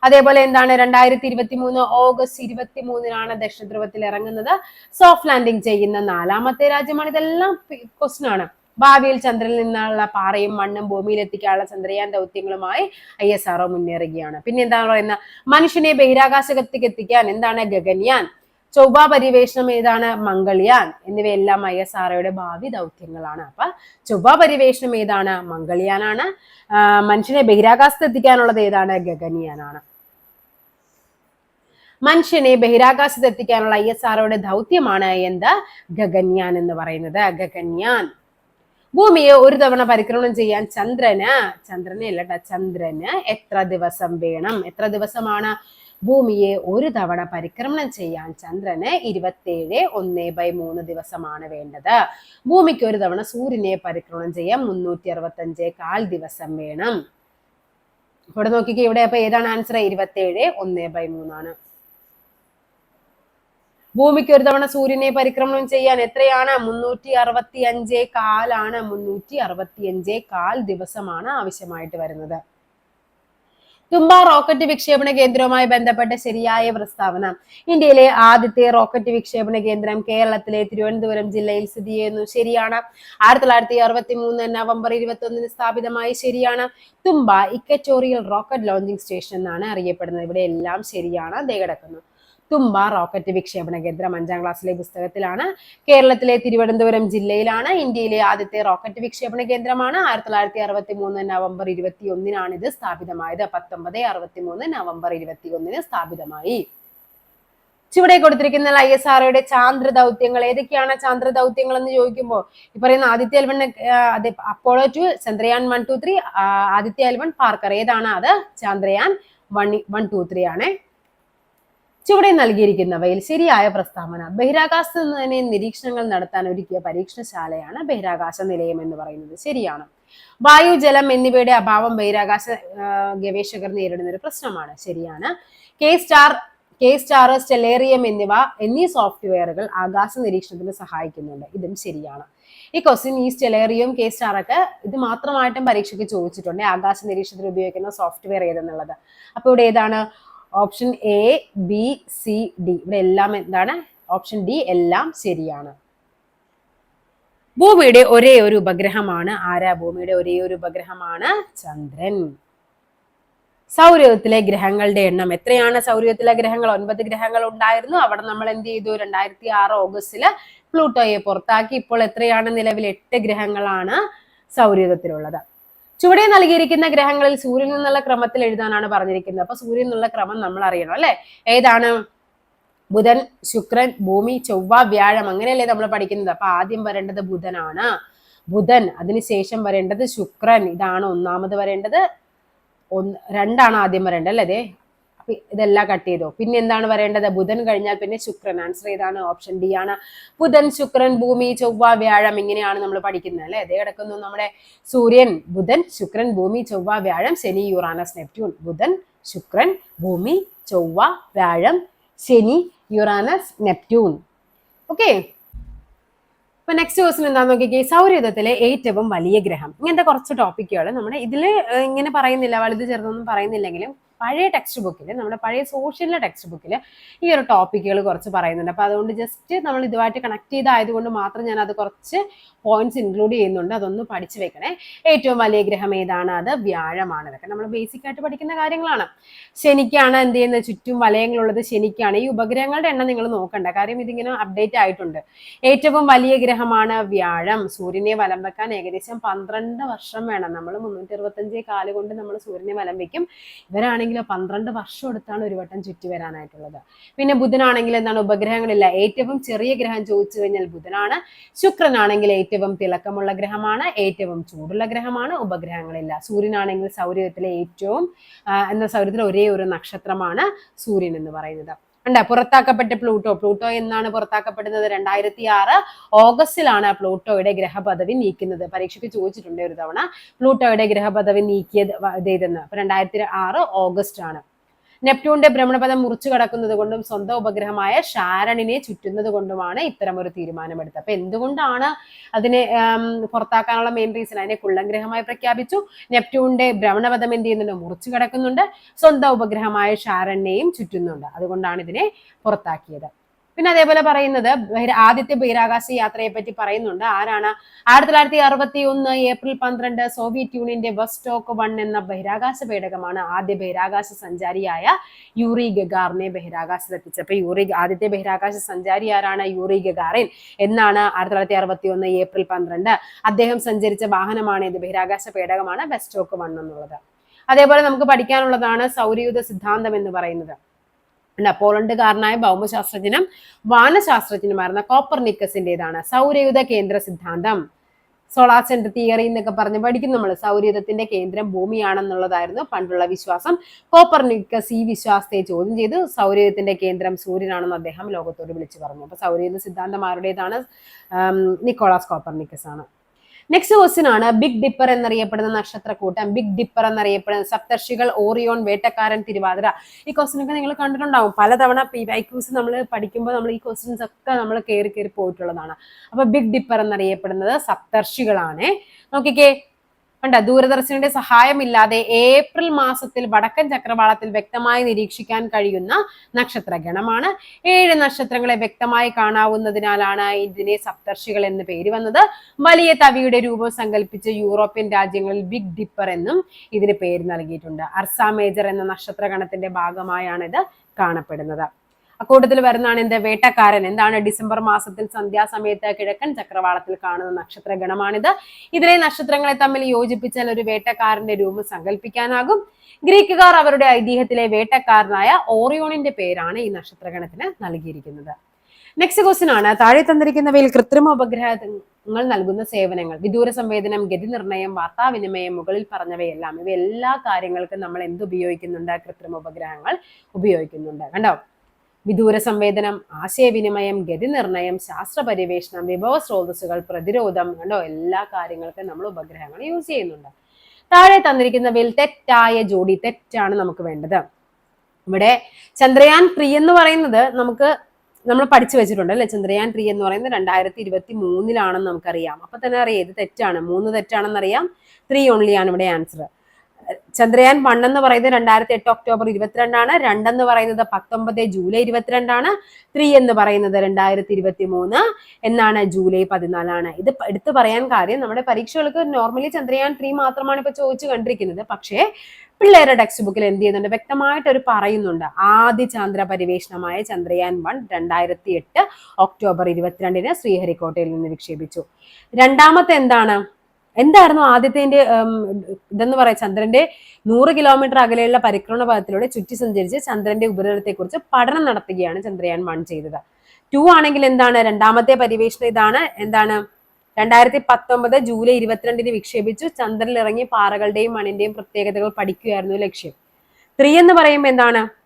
അതേപോലെ എന്താണ് രണ്ടായിരത്തി ഇരുപത്തി മൂന്ന് ഓഗസ്റ്റ് ഇരുപത്തി മൂന്നിനാണ് ദക്ഷിണ ധ്രുവത്തിൽ ഇറങ്ങുന്നത്. സോഫ്റ്റ് ലാൻഡിംഗ് ചെയ്യുന്ന നാലാമത്തെ രാജ്യമാണ്. ഇതെല്ലാം ക്വസ്റ്റ്യൻ ആണ്. ഭാവിയിൽ ചന്ദ്രനിൽ നിന്നുള്ള പാറയും മണ്ണും ഭൂമിയിൽ എത്തിക്കാനുള്ള ചന്ദ്രയാൻ ദൗത്യങ്ങളുമായി ഐ എസ് ആർഒ മുന്നേറുകയാണ്. പിന്നെ എന്താണ് പറയുന്നത്? മനുഷ്യനെ ബഹിരാകാശത്തേക്ക് എത്തിക്കാൻ എന്താണ് ഗഗൻയാൻ? ചൊവ്വ പര്യവേഷണം ഏതാണ്? മംഗളിയാൻ എന്നിവയെല്ലാം ഐ എസ് ആർഒയുടെ ഭാവി ദൗത്യങ്ങളാണ്. അപ്പൊ ചൊവ്വ പര്യവേഷണം ഏതാണ്? മംഗളിയാനാണ് മനുഷ്യനെ ബഹിരാകാശത്ത് എത്തിക്കാനുള്ളത് ഏതാണ്? ഗഗനിയാനാണ് മനുഷ്യനെ ബഹിരാകാശത്ത് എത്തിക്കാനുള്ള ഐ എസ് ആർഒയുടെ ദൗത്യമാണ് എന്ത്? ഗഗന്യാൻ എന്ന് പറയുന്നത്. ഗഗന്യാൻ ഭൂമിയെ ഒരു തവണ പരിക്രമണം ചെയ്യാൻ ചന്ദ്രന് ചന്ദ്രനെ അല്ലട്ട ചന്ദ്രന് എത്ര ദിവസം വേണം? എത്ര ദിവസമാണ്? ഭൂമിയെ ഒരു തവണ പരിക്രമണം ചെയ്യാൻ ചന്ദ്രന് ഇരുപത്തേഴ് ഒന്ന് ബൈ മൂന്ന് ദിവസമാണ് വേണ്ടത്. ഭൂമിക്ക് ഒരു തവണ സൂര്യനെ പരിക്രമണം ചെയ്യാൻ മുന്നൂറ്റി അറുപത്തഞ്ച് കാൽ ദിവസം വേണം. ഇവിടെ നോക്കിക്കേ ഇവിടെ അപ്പൊ ഏതാണ് ആൻസർ ഇരുപത്തേഴ് ഒന്ന് ബൈ മൂന്നാണ്. ഭൂമിക്ക് ഒരു തവണ സൂര്യനെ പരിക്രമണം ചെയ്യാൻ എത്രയാണ്? മുന്നൂറ്റി അറുപത്തി അഞ്ചേ കാലാണ്. മുന്നൂറ്റി അറുപത്തി അഞ്ചേ കാൽ ദിവസമാണ് ആവശ്യമായിട്ട് വരുന്നത്. തുമ്പ റോക്കറ്റ് വിക്ഷേപണ കേന്ദ്രവുമായി ബന്ധപ്പെട്ട ശരിയായ പ്രസ്താവന. ഇന്ത്യയിലെ ആദ്യത്തെ റോക്കറ്റ് വിക്ഷേപണ കേന്ദ്രം കേരളത്തിലെ തിരുവനന്തപുരം ജില്ലയിൽ സ്ഥിതി ചെയ്യുന്നു. ശരിയാണ്. ആയിരത്തി തൊള്ളായിരത്തി അറുപത്തി മൂന്ന് നവംബർ ഇരുപത്തി ഒന്നിന് സ്ഥാപിതമായി ശരിയാണ്. Thumba equatorial rocket launching station എന്നാണ് അറിയപ്പെടുന്നത്. ഇവിടെ എല്ലാം ശരിയാണ്. ദേ കിടക്കുന്നു. തുമ്പ റോക്കറ്റ് വിക്ഷേപണ കേന്ദ്രം അഞ്ചാം ക്ലാസ്സിലെ പുസ്തകത്തിലാണ്. കേരളത്തിലെ തിരുവനന്തപുരം ജില്ലയിലാണ് ഇന്ത്യയിലെ ആദ്യത്തെ റോക്കറ്റ് വിക്ഷേപണ കേന്ദ്രമാണ്. ആയിരത്തി തൊള്ളായിരത്തി അറുപത്തി മൂന്ന് നവംബർ ഇരുപത്തി ഒന്നിനാണ് ഇത് സ്ഥാപിതമായത്. പത്തൊമ്പത് അറുപത്തി മൂന്ന് നവംബർ ഇരുപത്തി ഒന്നിന് സ്ഥാപിതമായി. ചുവടെ കൊടുത്തിരിക്കുന്ന ഐ എസ് ആർഒയുടെ ചാന്ദ്ര ദൗത്യങ്ങൾ ഏതൊക്കെയാണ് ചാന്ദ്ര ദൗത്യങ്ങൾ എന്ന് ചോദിക്കുമ്പോൾ ഈ പറയുന്ന Aditya L one Apollo two Chandrayaan one two three Aditya L one Parker ഏതാണ് അത്? Chandrayaan one one two three ആണ്. ചുവടെ നൽകിയിരിക്കുന്നവയിൽ ശരിയായ പ്രസ്താവന. ബഹിരാകാശത്ത് നിന്ന് തന്നെ നിരീക്ഷണങ്ങൾ നടത്താൻ ഒരുക്കിയ പരീക്ഷണശാലയാണ് ബഹിരാകാശ നിലയം എന്ന് പറയുന്നത്. ശരിയാണ്. വായു ജലം എന്നിവയുടെ അഭാവം ബഹിരാകാശ ഗവേഷകർ നേരിടുന്ന ഒരു പ്രശ്നമാണ്. ശരിയാണ്. K star K star stellarium എന്നിവ എന്നീ സോഫ്റ്റ്വെയറുകൾ ആകാശ നിരീക്ഷണത്തിന് സഹായിക്കുന്നുണ്ട്. ഇതും ശരിയാണ്. ഈ ക്വസ്റ്റ്യൻ ഈ സ്റ്റെലേറിയം കെ സ്റ്റാർ ഒക്കെ ഇത് മാത്രമായിട്ടും പരീക്ഷയ്ക്ക് ചോദിച്ചിട്ടുണ്ട്. ആകാശ നിരീക്ഷണത്തിന് ഉപയോഗിക്കുന്ന സോഫ്റ്റ്വെയർ ഏതെന്നുള്ളത്. അപ്പോൾ ഇവിടെ ഏതാണ്? Option A B C D. ഇവിടെ എല്ലാം എന്താണ്? ഓപ്ഷൻ ഡി എല്ലാം ശരിയാണ്. ഭൂമിയുടെ ഒരേ ഒരു ഉപഗ്രഹമാണ്. ആരാ? ഭൂമിയുടെ ഒരേ ഒരു ഉപഗ്രഹമാണ് ചന്ദ്രൻ. സൗരയൂഥത്തിലെ ഗ്രഹങ്ങളുടെ എണ്ണം എത്രയാണ്? സൗരയൂഥത്തിലെ ഗ്രഹങ്ങൾ ഒൻപത് ഗ്രഹങ്ങൾ ഉണ്ടായിരുന്നു. അവിടെ നമ്മൾ എന്ത് ചെയ്തു? രണ്ടായിരത്തി ആറ് ഓഗസ്റ്റിൽ പ്ലൂട്ടോയെ പുറത്താക്കി. ഇപ്പോൾ എത്രയാണ്? നിലവിൽ എട്ട് ഗ്രഹങ്ങളാണ് സൗരയൂഥത്തിലുള്ളത്. ചുവടെ നൽകിയിരിക്കുന്ന ഗ്രഹങ്ങളിൽ സൂര്യൻ എന്നുള്ള ക്രമത്തിൽ എഴുതാനാണ് പറഞ്ഞിരിക്കുന്നത്. അപ്പൊ സൂര്യൻ എന്നുള്ള ക്രമം നമ്മൾ അറിയണം അല്ലെ? ഏതാണ്? ബുധൻ ശുക്രൻ ഭൂമി ചൊവ്വ വ്യാഴം അങ്ങനെയല്ലേ നമ്മൾ പഠിക്കുന്നത്. അപ്പൊ ആദ്യം വരേണ്ടത് ബുധനാണ്. ബുധൻ അതിനുശേഷം വരേണ്ടത് ശുക്രൻ. ഇതാണ് ഒന്നാമത് വരേണ്ടത്. ഒന്ന് രണ്ടാണ് ആദ്യം വരേണ്ടത് അല്ലേ ഇതെല്ലാം കട്ട് ചെയ്തോ. പിന്നെ എന്താണ് പറയേണ്ടത്? ബുധൻ കഴിഞ്ഞാൽ പിന്നെ ശുക്രൻ. ആൻസർ ഏതാണ് ഓപ്ഷൻ ഡി ആണ്. ബുധൻ ശുക്രൻ ഭൂമി ചൊവ്വ വ്യാഴം ഇങ്ങനെയാണ് നമ്മൾ പഠിക്കുന്നത് അല്ലെ? അതേ കിടക്കുന്നു നമ്മുടെ സൂര്യൻ ബുധൻ ശുക്രൻ ഭൂമി ചൊവ്വ വ്യാഴം ശനി യുറാനസ് നെപ്റ്റ്യൂൺ. ബുധൻ ശുക്രൻ ഭൂമി ചൊവ്വ വ്യാഴം ശനി യുറാനസ് നെപ്റ്റ്യൂൺ. ഓക്കെ ഇപ്പൊ നെക്സ്റ്റ് ക്വസ്റ്റൻ എന്താന്ന് നോക്കിക്കേ. സൗരയുധത്തിലെ ഏറ്റവും വലിയ ഗ്രഹം. ഇങ്ങനത്തെ കുറച്ച് ടോപ്പിക്കുകൾ നമ്മുടെ ഇതിൽ ഇങ്ങനെ പറയുന്നില്ല. വലുത് ചെറുതൊന്നും പറയുന്നില്ലെങ്കിലും പഴയ ടെക്സ്റ്റ് ബുക്കിൽ നമ്മുടെ പഴയ സോഷ്യലിലെ ടെക്സ്റ്റ് ബുക്കിൽ ഈ ഒരു ടോപ്പിക്കുകൾ കുറച്ച് പറയുന്നുണ്ട്. അപ്പോൾ അതുകൊണ്ട് ജസ്റ്റ് നമ്മൾ ഇതുമായിട്ട് കണക്ട് ചെയ്തായതുകൊണ്ട് മാത്രം ഞാൻ അത് കുറച്ച് പോയിന്റ്സ് ഇൻക്ലൂഡ് ചെയ്യുന്നുണ്ട്. അതൊന്ന് പഠിച്ചു വെക്കണേ. ഏറ്റവും വലിയ ഗ്രഹം ഏതാണ്? അത് വ്യാഴമാണ്. ഇതൊക്കെ നമ്മൾ ബേസിക് ആയിട്ട് പഠിക്കുന്ന കാര്യങ്ങളാണ്. ശനിക്കാണ് എന്ത് ചെയ്യുന്നത് ചുറ്റും വലയങ്ങളുള്ളത് ശനിക്കാണ്. ഈ ഉപഗ്രഹങ്ങളുടെ എണ്ണം നിങ്ങൾ നോക്കണ്ട. കാര്യം ഇതിങ്ങനെ അപ്ഡേറ്റ് ആയിട്ടുണ്ട്. ഏറ്റവും വലിയ ഗ്രഹമാണ് വ്യാഴം. സൂര്യനെ വലം വെക്കാൻ ഏകദേശം പന്ത്രണ്ട് വർഷം വേണം. നമ്മൾ മുന്നൂറ്റി അറുപത്തഞ്ച് കാൽ കൊണ്ട് നമ്മൾ സൂര്യനെ വലം വെക്കും. ഇവരാണെങ്കിലോ പന്ത്രണ്ട് വർഷം എടുത്താണ് ഒരു വട്ടം ചുറ്റി വരാനായിട്ടുള്ളത്. പിന്നെ ബുധനാണെങ്കിൽ എന്താണ് ഉപഗ്രഹങ്ങളില്ല ഏറ്റവും ചെറിയ ഗ്രഹം ചോദിച്ചു കഴിഞ്ഞാൽ ബുധനാണ്. ശുക്രനാണെങ്കിൽ ഏറ്റവും തിളക്കമുള്ള ഗ്രഹമാണ്. ഏറ്റവും ചൂടുള്ള ഗ്രഹമാണ്. ഉപഗ്രഹങ്ങളില്ല. സൂര്യനാണെങ്കിൽ സൗര്യത്തിലെ ഏറ്റവും എന്ന എന്താ സൗരത്തിലെ ഒരേ ഒരു നക്ഷത്രമാണ് സൂര്യൻ എന്ന് പറയുന്നത്. ഉണ്ട് പുറത്താക്കപ്പെട്ട പ്ലൂട്ടോ. പ്ലൂട്ടോ എന്നാണ് പുറത്താക്കപ്പെടുന്നത് രണ്ടായിരത്തി ആറ് ഓഗസ്റ്റിലാണ് പ്ലൂട്ടോയുടെ ഗ്രഹപദവി നീക്കുന്നത്. പരീക്ഷയ്ക്ക് ചോദിച്ചിട്ടുണ്ട് ഒരു തവണ പ്ലൂട്ടോയുടെ ഗ്രഹപദവി നീക്കിയത് ഇതെന്ന് അപ്പൊ രണ്ടായിരത്തി ആറ് ഓഗസ്റ്റ് ആണ് നെപ്റ്റ്യൂണിന്റെ ഭ്രമണപഥം മുറിച്ചു കടക്കുന്നത് കൊണ്ടും സ്വന്തം ഉപഗ്രഹമായ ഷാരണിനെ ചുറ്റുന്നത് കൊണ്ടുമാണ് ഇത്തരം ഒരു തീരുമാനമെടുത്തത്. അപ്പൊ എന്തുകൊണ്ടാണ് അതിനെ പുറത്താക്കാനുള്ള മെയിൻ റീസൺ അതിനെ കുള്ളംഗ്രഹമായി പ്രഖ്യാപിച്ചു? നെപ്റ്റ്യൂണിന്റെ ഭ്രമണപഥം എന്ത് ചെയ്യുന്നുണ്ട്? മുറിച്ചു കടക്കുന്നുണ്ട്. സ്വന്തം ഉപഗ്രഹമായ ഷാരണിനെയും ചുറ്റുന്നുണ്ട്. അതുകൊണ്ടാണ് ഇതിനെ പുറത്താക്കിയത്. പിന്നെ അതേപോലെ പറയുന്നത് ആദ്യത്തെ ബഹിരാകാശ യാത്രയെ പറ്റി പറയുന്നുണ്ട്. ആരാണ്? ആയിരത്തി തൊള്ളായിരത്തി അറുപത്തി ഒന്ന് ഏപ്രിൽ പന്ത്രണ്ട് സോവിയറ്റ് യൂണിയന്റെ വെസ്റ്റോക്ക് വൺ എന്ന ബഹിരാകാശ പേടകമാണ് ആദ്യ ബഹിരാകാശ സഞ്ചാരിയായ യൂറി ഗഗാറിനെ ബഹിരാകാശത്തെത്തിച്ചത് അപ്പൊ യൂറി ആദ്യത്തെ ബഹിരാകാശ സഞ്ചാരി ആരാണ്? യൂറി ഗഗാറിൻ എന്നാണ് ആയിരത്തി തൊള്ളായിരത്തി അറുപത്തി ഒന്ന് ഏപ്രിൽ പന്ത്രണ്ട്. അദ്ദേഹം സഞ്ചരിച്ച വാഹനമാണ് ഇത്. ബഹിരാകാശ പേടകമാണ് വെസ്റ്റോക്ക് വൺ എന്നുള്ളത്. അതേപോലെ നമുക്ക് പഠിക്കാനുള്ളതാണ് സൗരയൂഥ സിദ്ധാന്തം എന്ന് പറയുന്നത്. ഉണ്ട്. പോളണ്ടുകാരനായ ഭൗമശാസ്ത്രജ്ഞനും വാനശാസ്ത്രജ്ഞനുമായിരുന്ന കോപ്പർനിക്കസിന്റേതാണ് സൗരയുധ കേന്ദ്ര സിദ്ധാന്തം. സോളാർ സെന്റർ തിയറി എന്നൊക്കെ പറഞ്ഞ് പഠിക്കും നമ്മൾ സൗരയുധത്തിന്റെ കേന്ദ്രം ഭൂമിയാണെന്നുള്ളതായിരുന്നു പണ്ടുള്ള വിശ്വാസം. കോപ്പർനിക്കസ് ഈ വിശ്വാസത്തെ ചോദ്യം ചെയ്ത്. സൗരയുധത്തിന്റെ കേന്ദ്രം സൂര്യനാണെന്ന് അദ്ദേഹം ലോകത്തോട് വിളിച്ചു പറഞ്ഞു. അപ്പൊ സൗരയുധ സിദ്ധാന്തം ആരുടേതാണ്? നിക്കോളാസ് കോപ്പർനിക്കസ് ആണ് നെക്സ്റ്റ് ക്വസ്റ്റ്യൻ ആണ്. ബിഗ് ഡിപ്പർ എന്നറിയപ്പെടുന്ന നക്ഷത്രക്കൂട്ടം. ബിഗ് ഡിപ്പർ എന്നറിയപ്പെടുന്ന സപ്തർഷികൾ ഓറിയോൺ വേട്ടക്കാരൻ തിരുവാതിര. ഈ ക്വസ്റ്റ്യൻ ഒക്കെ നിങ്ങൾ കണ്ടിട്ടുണ്ടാവും. പലതവണ പി വൈക്യൂസ് നമ്മൾ പഠിക്കുമ്പോൾ നമ്മൾ ഈ ക്വസ്റ്റ്യൻസ് ഒക്കെ നമ്മൾ കയറി കയറി പോയിട്ടുള്ളതാണ്. അപ്പൊ ബിഗ് ഡിപ്പർ എന്നറിയപ്പെടുന്നത് സപ്തർഷികളാണ്. നോക്കിക്കേ. കണ്ട ദൂരദർശനിയുടെ സഹായമില്ലാതെ ഏപ്രിൽ മാസത്തിൽ വടക്കൻ ചക്രവാളത്തിൽ വ്യക്തമായി നിരീക്ഷിക്കാൻ കഴിയുന്ന നക്ഷത്ര ഗണമാണ് ഏഴ് നക്ഷത്രങ്ങളെ വ്യക്തമായി കാണാവുന്നതിനാലാണ് ഇതിനെ സപ്തർഷികൾ എന്ന് പേര് വന്നത്. വലിയ തവിയുടെ രൂപം സങ്കല്പിച്ച് യൂറോപ്യൻ രാജ്യങ്ങളിൽ ബിഗ് ഡിപ്പർ എന്നും ഇതിന് പേര് നൽകിയിട്ടുണ്ട്. അർസ മേജർ എന്ന നക്ഷത്രഗണത്തിന്റെ ഭാഗമായാണ് ഇത് കാണപ്പെടുന്നത്. അക്കൂട്ടത്തിൽ വരുന്നതാണ് എന്ത് വേട്ടക്കാരൻ. എന്താണ് ഡിസംബർ മാസത്തിൽ സന്ധ്യാസമയത്ത് കിഴക്കൻ ചക്രവാളത്തിൽ കാണുന്ന നക്ഷത്ര ഗണമാണിത് ഇതിലെ നക്ഷത്രങ്ങളെ തമ്മിൽ യോജിപ്പിച്ചാൽ ഒരു വേട്ടക്കാരന്റെ രൂപം സങ്കല്പിക്കാനാകും ഗ്രീക്കുകാർ അവരുടെ ഐതിഹ്യത്തിലെ വേട്ടക്കാരനായ ഓറിയോണിന്റെ പേരാണ് ഈ നക്ഷത്രഗണത്തിന് നൽകിയിരിക്കുന്നത്. നെക്സ്റ്റ് ക്വസ്റ്റ്യൻ ആണ്. താഴെ തന്നിരിക്കുന്നവയിൽ കൃത്രിമ ഉപഗ്രഹങ്ങൾ നൽകുന്ന സേവനങ്ങൾ. വിദൂര സംവേദനം ഗതി നിർണയം വാർത്താവിനിമയം മുകളിൽ പറഞ്ഞവയെല്ലാം. ഇവ എല്ലാ കാര്യങ്ങൾക്കും നമ്മൾ എന്ത് ഉപയോഗിക്കുന്നുണ്ട് കൃത്രിമ ഉപഗ്രഹങ്ങൾ ഉപയോഗിക്കുന്നുണ്ട്. കണ്ടോ? വിദൂര സംവേദനം ആശയവിനിമയം ഗതി നിർണയം ശാസ്ത്ര പര്യവേഷണം വിഭവ സ്രോതസ്സുകൾ പ്രതിരോധം കണ്ടോ? എല്ലാ കാര്യങ്ങൾക്കും നമ്മൾ ഉപഗ്രഹങ്ങൾ യൂസ് ചെയ്യുന്നുണ്ട്. താഴെ തന്നിരിക്കുന്നവയിൽ തെറ്റായ ജോഡി തെറ്റാണ് നമുക്ക് വേണ്ടത്. ഇവിടെ ചന്ദ്രയാൻ ത്രീ എന്ന് പറയുന്നത് നമുക്ക് നമ്മൾ പഠിച്ചു വെച്ചിട്ടുണ്ട് അല്ലെ? ചന്ദ്രയാൻ ത്രീ എന്ന് പറയുന്നത് രണ്ടായിരത്തി ഇരുപത്തി മൂന്നിലാണെന്ന് നമുക്കറിയാം. അപ്പൊ തന്നെ അറിയാം ഇത് തെറ്റാണ് മൂന്ന് തെറ്റാണെന്നറിയാം. ത്രീ ഓൺലി ആണ് ഇവിടെ ആൻസർ ചന്ദ്രയാൻ വൺ എന്ന് പറയുന്നത് രണ്ടായിരത്തി എട്ട് ഒക്ടോബർ ഇരുപത്തിരണ്ടാണ്. രണ്ടെന്ന് പറയുന്നത് പത്തൊമ്പത് ജൂലൈ ഇരുപത്തിരണ്ടാണ്. ത്രീ എന്ന് പറയുന്നത് രണ്ടായിരത്തി ഇരുപത്തി മൂന്ന് എന്നാണ് ജൂലൈ പതിനാലാണ്. ഇത് എടുത്തു പറയാൻ കാര്യം നമ്മുടെ പരീക്ഷകൾക്ക് നോർമലി ചന്ദ്രയാൻ ത്രീ മാത്രമാണ് ഇപ്പൊ ചോദിച്ചു കണ്ടിരിക്കുന്നത്. പക്ഷേ പിള്ളേരുടെ ടെക്സ്റ്റ് ബുക്കിൽ എന്ത് ചെയ്യുന്നുണ്ട്? വ്യക്തമായിട്ട് ഒരു പറയുന്നുണ്ട്. ആദ്യ ചന്ദ്ര പരിവേഷണമായ ചന്ദ്രയാൻ വൺ രണ്ടായിരത്തി എട്ട് ഒക്ടോബർ ഇരുപത്തിരണ്ടിന് ശ്രീഹരിക്കോട്ടയിൽ നിന്ന് വിക്ഷേപിച്ചു. രണ്ടാമത്തെ എന്താണ്? എന്തായിരുന്നു ആദ്യത്തെ ഇതെന്ന് പറയാം ചന്ദ്രന്റെ നൂറ് കിലോമീറ്റർ അകലെയുള്ള പരിക്രമണ പഥത്തിലൂടെ ചുറ്റി സഞ്ചരിച്ച് ചന്ദ്രന്റെ ഉപരിതലത്തെക്കുറിച്ച് പഠനം നടത്തുകയാണ് ചന്ദ്രയാൻ വൺ ചെയ്തത്. ടു ആണെങ്കിൽ എന്താണ്? രണ്ടാമത്തെ പരിവേഷണം ഇതാണ്. എന്താണ്? രണ്ടായിരത്തി പത്തൊമ്പത് ജൂലൈ ഇരുപത്തിരണ്ടിന് വിക്ഷേപിച്ചു. ചന്ദ്രനിൽ ഇറങ്ങി പാറകളുടെയും മണ്ണിന്റെയും പ്രത്യേകതകൾ പഠിക്കുകയായിരുന്നു ലക്ഷ്യം. ത്രീ എന്ന് പറയുമ്പോൾ എന്താണ്?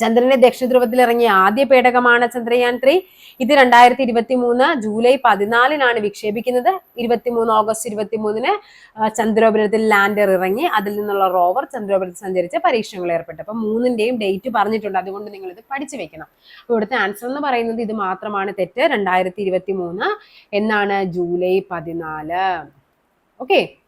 ചന്ദ്രന്റെ ദക്ഷിണധ്രുവത്തിൽ ഇറങ്ങിയ ആദ്യ പേടകമാണ് ചന്ദ്രയാൻ ത്രീ. ഇത് രണ്ടായിരത്തി ഇരുപത്തി മൂന്ന് ജൂലൈ പതിനാലിനാണ് വിക്ഷേപിക്കുന്നത്. ഇരുപത്തിമൂന്ന് ഓഗസ്റ്റ് ഇരുപത്തി മൂന്നിന് ചന്ദ്രോപരിതലത്തിൽ ലാൻഡർ ഇറങ്ങി അതിൽ നിന്നുള്ള റോവർ ചന്ദ്രോപരിതലത്തിൽ സഞ്ചരിച്ച പരീക്ഷണങ്ങൾ ഏർപ്പെട്ടു. അപ്പൊ മൂന്നിന്റെയും ഡേറ്റ് പറഞ്ഞിട്ടുണ്ട്. അതുകൊണ്ട് നിങ്ങൾ ഇത് പഠിച്ചു വെക്കണം. അപ്പോൾ ഇവിടുത്തെ ആൻസർ എന്ന് പറയുന്നത് ഇത് മാത്രമാണ് തെറ്റ്. രണ്ടായിരത്തി ഇരുപത്തി മൂന്ന് എന്നാണ് ജൂലൈ പതിനാല്. ഓക്കെ?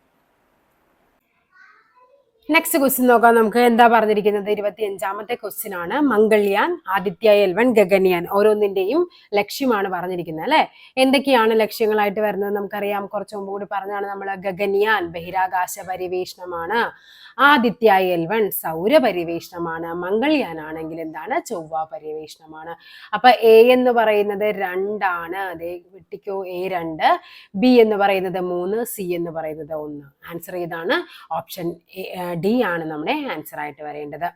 നെക്സ്റ്റ് ക്വസ്റ്റ്യൻ നോക്കാം. നമുക്ക് എന്താ പറഞ്ഞിരിക്കുന്നത്? ഇരുപത്തി അഞ്ചാമത്തെ ക്വസ്റ്റ്യൻ ആണ്. മംഗൾയാൻ ആദിത്യ എൽവൻ ഗഗൻയാൻ ഓരോന്നിന്റെയും ലക്ഷ്യമാണ് പറഞ്ഞിരിക്കുന്നത് അല്ലെ? എന്തൊക്കെയാണ് ലക്ഷ്യങ്ങളായിട്ട് വരുന്നത്? നമുക്കറിയാം. കുറച്ച് മുമ്പ് കൂടി പറഞ്ഞാണ് നമ്മൾ ഗഗൻയാൻ ബഹിരാകാശ പരിവേഷണമാണ്. ആദിത്യ എൽവൻ സൗര പരിവേഷണമാണ്. മംഗൾയാൻ ആണെങ്കിൽ എന്താണ്? ചൊവ്വ പരിവേഷണമാണ്. അപ്പൊ എ എന്ന് പറയുന്നത് രണ്ടാണ്. അതേ വെട്ടിക്കോ. എ രണ്ട്. ബി എന്ന് പറയുന്നത് മൂന്ന്. സി എന്ന് പറയുന്നത് ഒന്ന്. ആൻസർ ഏതാണ് ഓപ്ഷൻ ഡി ആണ് നമ്മുടെ ആൻസർ ആയിട്ട് വരേണ്ടത്.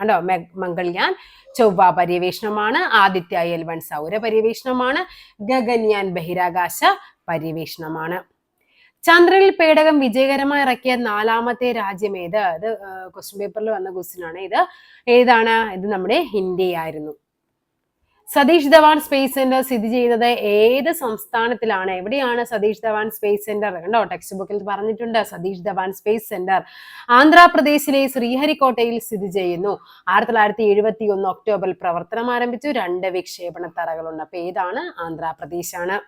കണ്ടോ? മംഗൾയാൻ ചൊവ്വ പര്യവേഷണമാണ്. ആദിത്യ എൽ വൺ സൗര പര്യവേഷണമാണ്. ഗഗൻയാൻ ബഹിരാകാശ പര്യവേഷണമാണ്. ചന്ദ്രനിൽ പേടകം വിജയകരമായി ഇറക്കിയ നാലാമത്തെ രാജ്യം ഏത്? അത് ക്വസ്റ്റ്യൻ പേപ്പറിൽ വന്ന ക്വസ്റ്റ്യൻ ആണ് ഇത്. ഏതാണ്? ഇത് നമ്മുടെ ഇന്ത്യ ആയിരുന്നു സതീഷ് ധവാൻ സ്പേസ് സെന്റർ സ്ഥിതി ചെയ്യുന്നത് ഏത് സംസ്ഥാനത്തിലാണ്? എവിടെയാണ് സതീഷ് ധവാൻ സ്പേസ് സെന്റർ കണ്ടോ ടെക്സ്റ്റ് ബുക്കിൽ പറഞ്ഞിട്ടുണ്ട് സതീഷ് ധവാൻ സ്പേസ് സെന്റർ ആന്ധ്രാപ്രദേശിലെ ശ്രീഹരിക്കോട്ടയിൽ സ്ഥിതി ചെയ്യുന്നു. ആയിരത്തി തൊള്ളായിരത്തി എഴുപത്തി ഒന്ന് ഒക്ടോബറിൽ പ്രവർത്തനം ആരംഭിച്ചു. രണ്ട് വിക്ഷേപണ തറകളുണ്ട്. അപ്പൊ ഏതാണ്? ആന്ധ്രാപ്രദേശാണ്.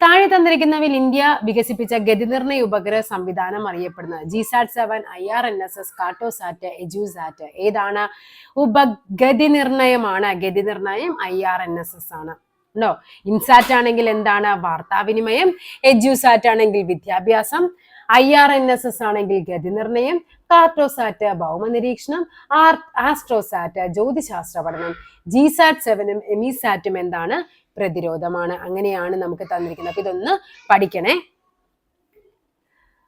താഴെ തന്നിരിക്കുന്നവയിൽ ഇന്ത്യ വികസിപ്പിച്ച ഗതിനിർണയ ഉപഗ്രഹ സംവിധാനം അറിയപ്പെടുന്നത് GSAT seven I R N S S Cartosat EDUSAT ഏതാണ്? ഉപഗതി നിർണയമാണ് ഗതി നിർണയം I R N S S ആണ്. ഉണ്ടോ? ഇൻസാറ്റ് ആണെങ്കിൽ എന്താണ്? വാർത്താവിനിമയം. എജുസാറ്റ് ആണെങ്കിൽ വിദ്യാഭ്യാസം. I R N S S ആണെങ്കിൽ ഗതി നിർണയം കാർട്ടോസാറ്റ് ഭൗമനിരീക്ഷണം ആർ ആസ്ട്രോസാറ്റ് ജ്യോതിശാസ്ത്ര പഠനം ജിസാറ്റ് സെവനും എമിസാറ്റും എന്താണ്? പ്രതിരോധമാണ്. അങ്ങനെയാണ് നമുക്ക് തന്നിരിക്കുന്നത്. അപ്പൊ ഇതൊന്ന് പഠിക്കണേ.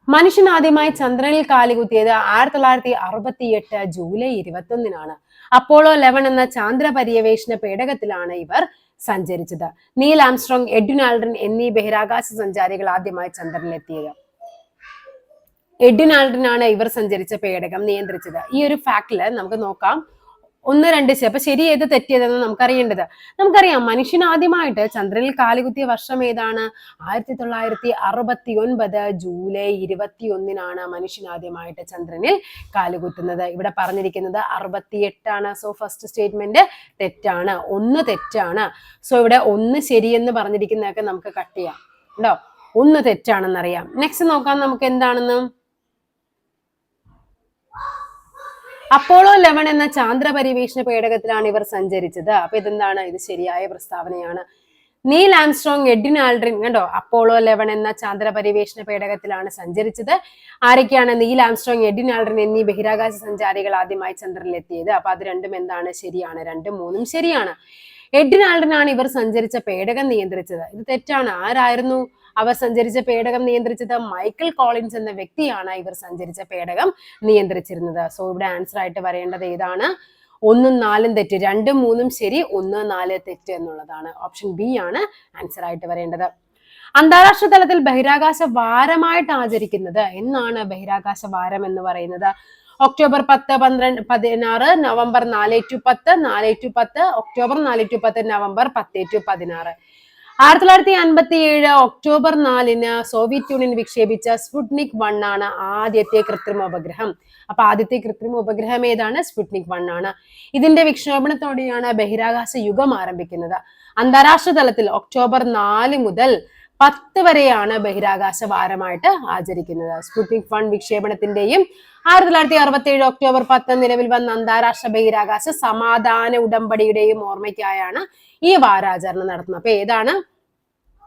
മനുഷ്യൻ ആദ്യമായി ചന്ദ്രനിൽ കാലുകുത്തിയത് ആയിരത്തി തൊള്ളായിരത്തി അറുപത്തി എട്ട് ജൂലൈ ഇരുപത്തി ഒന്നിനാണ് അപ്പോളോ ലെവൻ എന്ന ചാന്ദ്ര പര്യവേഷണ പേടകത്തിലാണ് ഇവർ സഞ്ചരിച്ചത്. നീൽ ആംസ്ട്രോങ് എഡ്വിൻ ആൽഡ്രൻ എന്നീ ബഹിരാകാശ സഞ്ചാരികൾ ആദ്യമായി ചന്ദ്രനിലെത്തിയത്. എഡ്വിൻ ആൽഡ്രൻ ആണ് ഇവർ സഞ്ചരിച്ച പേടകം നിയന്ത്രിച്ചത്. ഈ ഒരു ഫാക്ടിൽ നമുക്ക് നോക്കാം. ഒന്ന് രണ്ട് അപ്പൊ ശരി ഏത് തെറ്റിയതെന്ന് നമുക്കറിയേണ്ടത്. നമുക്കറിയാം മനുഷ്യൻ ആദ്യമായിട്ട് ചന്ദ്രനിൽ കാലുകുത്തിയ വർഷം ഏതാണ്? ആയിരത്തി തൊള്ളായിരത്തി അറുപത്തി ഒൻപത് ജൂലൈ ഇരുപത്തി ഒന്നിനാണ് മനുഷ്യൻ ആദ്യമായിട്ട് ചന്ദ്രനിൽ കാലുകുത്തുന്നത്. ഇവിടെ പറഞ്ഞിരിക്കുന്നത് അറുപത്തി എട്ടാണ് സോ ഫസ്റ്റ് സ്റ്റേറ്റ്മെന്റ് തെറ്റാണ്. ഒന്ന് തെറ്റാണ്. സോ ഇവിടെ ഒന്ന് ശരിയെന്ന് പറഞ്ഞിരിക്കുന്നതൊക്കെ നമുക്ക് കട്ട് ചെയ്യാം. ഉണ്ടോ ഒന്ന് തെറ്റാണെന്നറിയാം. നെക്സ്റ്റ് നോക്കാം നമുക്ക് എന്താണെന്ന്. അപ്പോളോ ലെവൻ എന്ന ചാന്ദ്ര പരിവേഷണ പേടകത്തിലാണ് ഇവർ സഞ്ചരിച്ചത്. അപ്പൊ ഇതെന്താണ്? ഇത് ശരിയായ പ്രസ്താവനയാണ്. നീൽ ആംസ്ട്രോങ് എഡിൻ ആൽഡ്രിൻ കണ്ടോ? അപ്പോളോ ലെവൻ എന്ന ചാന്ദ്ര പരിവേഷണ പേടകത്തിലാണ് സഞ്ചരിച്ചത്. ആരൊക്കെയാണ് നീൽ ആംസ്ട്രോങ് എഡിൻ ആൽഡ്രിൻ എന്നീ ബഹിരാകാശ സഞ്ചാരികൾ ആദ്യമായി ചന്ദ്രനിലെത്തിയത് അപ്പൊ അത് രണ്ടും എന്താണ്? ശരിയാണ്. രണ്ടും മൂന്നും ശരിയാണ്. എഡിൻ ആൽഡ്രിൻ ആണ് ഇവർ സഞ്ചരിച്ച പേടകം നിയന്ത്രിച്ചത്. ഇത് തെറ്റാണ്. ആരായിരുന്നു? അവർ സഞ്ചരിച്ച പേടകം നിയന്ത്രിച്ചത് മൈക്കിൾ കോളിൻസ് എന്ന വ്യക്തിയാണ് ഇവർ സഞ്ചരിച്ച പേടകം നിയന്ത്രിച്ചിരുന്നത്. സോ ഇവിടെ ആൻസർ ആയിട്ട് വരേണ്ടത് ഏതാണ്? ഒന്നും നാലും തെറ്റ് രണ്ടും മൂന്നും ശരി ഒന്ന് നാല് തെറ്റ് എന്നുള്ളതാണ്. ഓപ്ഷൻ ബി ആണ് ആൻസർ ആയിട്ട് വരേണ്ടത്. അന്താരാഷ്ട്ര തലത്തിൽ ബഹിരാകാശ വാരമായിട്ട് ആചരിക്കുന്നത് എന്നാണ് ബഹിരാകാശ വാരം എന്ന് പറയുന്നത്. ഒക്ടോബർ പത്ത് പന്ത്രണ്ട് പതിനാറ് നവംബർ നാല് ടു പത്ത് നാല് ടു പത്ത് ഒക്ടോബർ നാല് ടു പത്ത് നവംബർ പത്ത് ടു പതിനാറ്. ആയിരത്തി തൊള്ളായിരത്തി അൻപത്തി ഏഴ് ഒക്ടോബർ നാലിന് സോവിയറ്റ് യൂണിയൻ വിക്ഷേപിച്ച സ്പുട്നിക് വൺ ആണ് ആദ്യത്തെ കൃത്രിമ ഉപഗ്രഹം. അപ്പൊ ആദ്യത്തെ കൃത്രിമ ഉപഗ്രഹം ഏതാണ്? സ്പുട്നിക് വൺ ആണ്. ഇതിന്റെ വിക്ഷേപണത്തോടെയാണ് ബഹിരാകാശ യുഗം ആരംഭിക്കുന്നത്. അന്താരാഷ്ട്ര തലത്തിൽ ഒക്ടോബർ നാല് മുതൽ പത്ത് വരെയാണ് ബഹിരാകാശ വാരമായിട്ട് ആചരിക്കുന്നത്. സ്പുട്നിക് വൺ വിക്ഷേപണത്തിന്റെയും ആയിരത്തി തൊള്ളായിരത്തി അറുപത്തി ഏഴ് ഒക്ടോബർ പത്ത് നിലവിൽ വന്ന അന്താരാഷ്ട്ര ബഹിരാകാശ സമാധാന ഉടമ്പടിയുടെയും ഓർമ്മയ്ക്കായാണ് ഈ വാരാചരണം നടത്തുന്നത്. അപ്പൊ ഏതാണ്?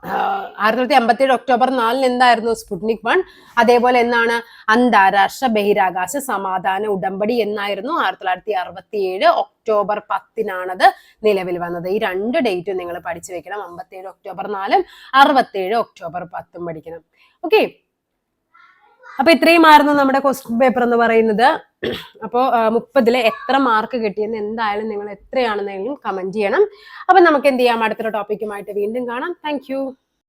ആയിരത്തി തൊള്ളായിരത്തി അമ്പത്തി ഒക്ടോബർ നാലിന് എന്തായിരുന്നു സ്പുട്നിക് വൺ? അതേപോലെ എന്നാണ് അന്താരാഷ്ട്ര ബഹിരാകാശ സമാധാന ഉടമ്പടി എന്നായിരുന്നു ആയിരത്തി തൊള്ളായിരത്തി അറുപത്തി ഏഴ് ഒക്ടോബർ പത്തിനാണത് നിലവിൽ വന്നത്. ഈ രണ്ട് ഡേറ്റും നിങ്ങൾ പഠിച്ചു വെക്കണം. അമ്പത്തി ഏഴ് ഒക്ടോബർ നാലും അറുപത്തി ഏഴ് ഒക്ടോബർ പത്തും പഠിക്കണം. ഓക്കെ അപ്പൊ ഇത്രയുമായിരുന്നു നമ്മുടെ ക്വസ്റ്റ്യൻ പേപ്പർ എന്ന് പറയുന്നത്. അപ്പോൾ മുപ്പതിൽ എത്ര മാർക്ക് കിട്ടിയെന്ന് എന്തായാലും നിങ്ങൾ എത്രയാണെന്നെങ്കിലും കമന്റ് ചെയ്യണം. അപ്പൊ നമുക്ക് എന്ത് ചെയ്യാം? അടുത്തൊരു ടോപ്പിക്കുമായിട്ട് വീണ്ടും കാണാം. താങ്ക്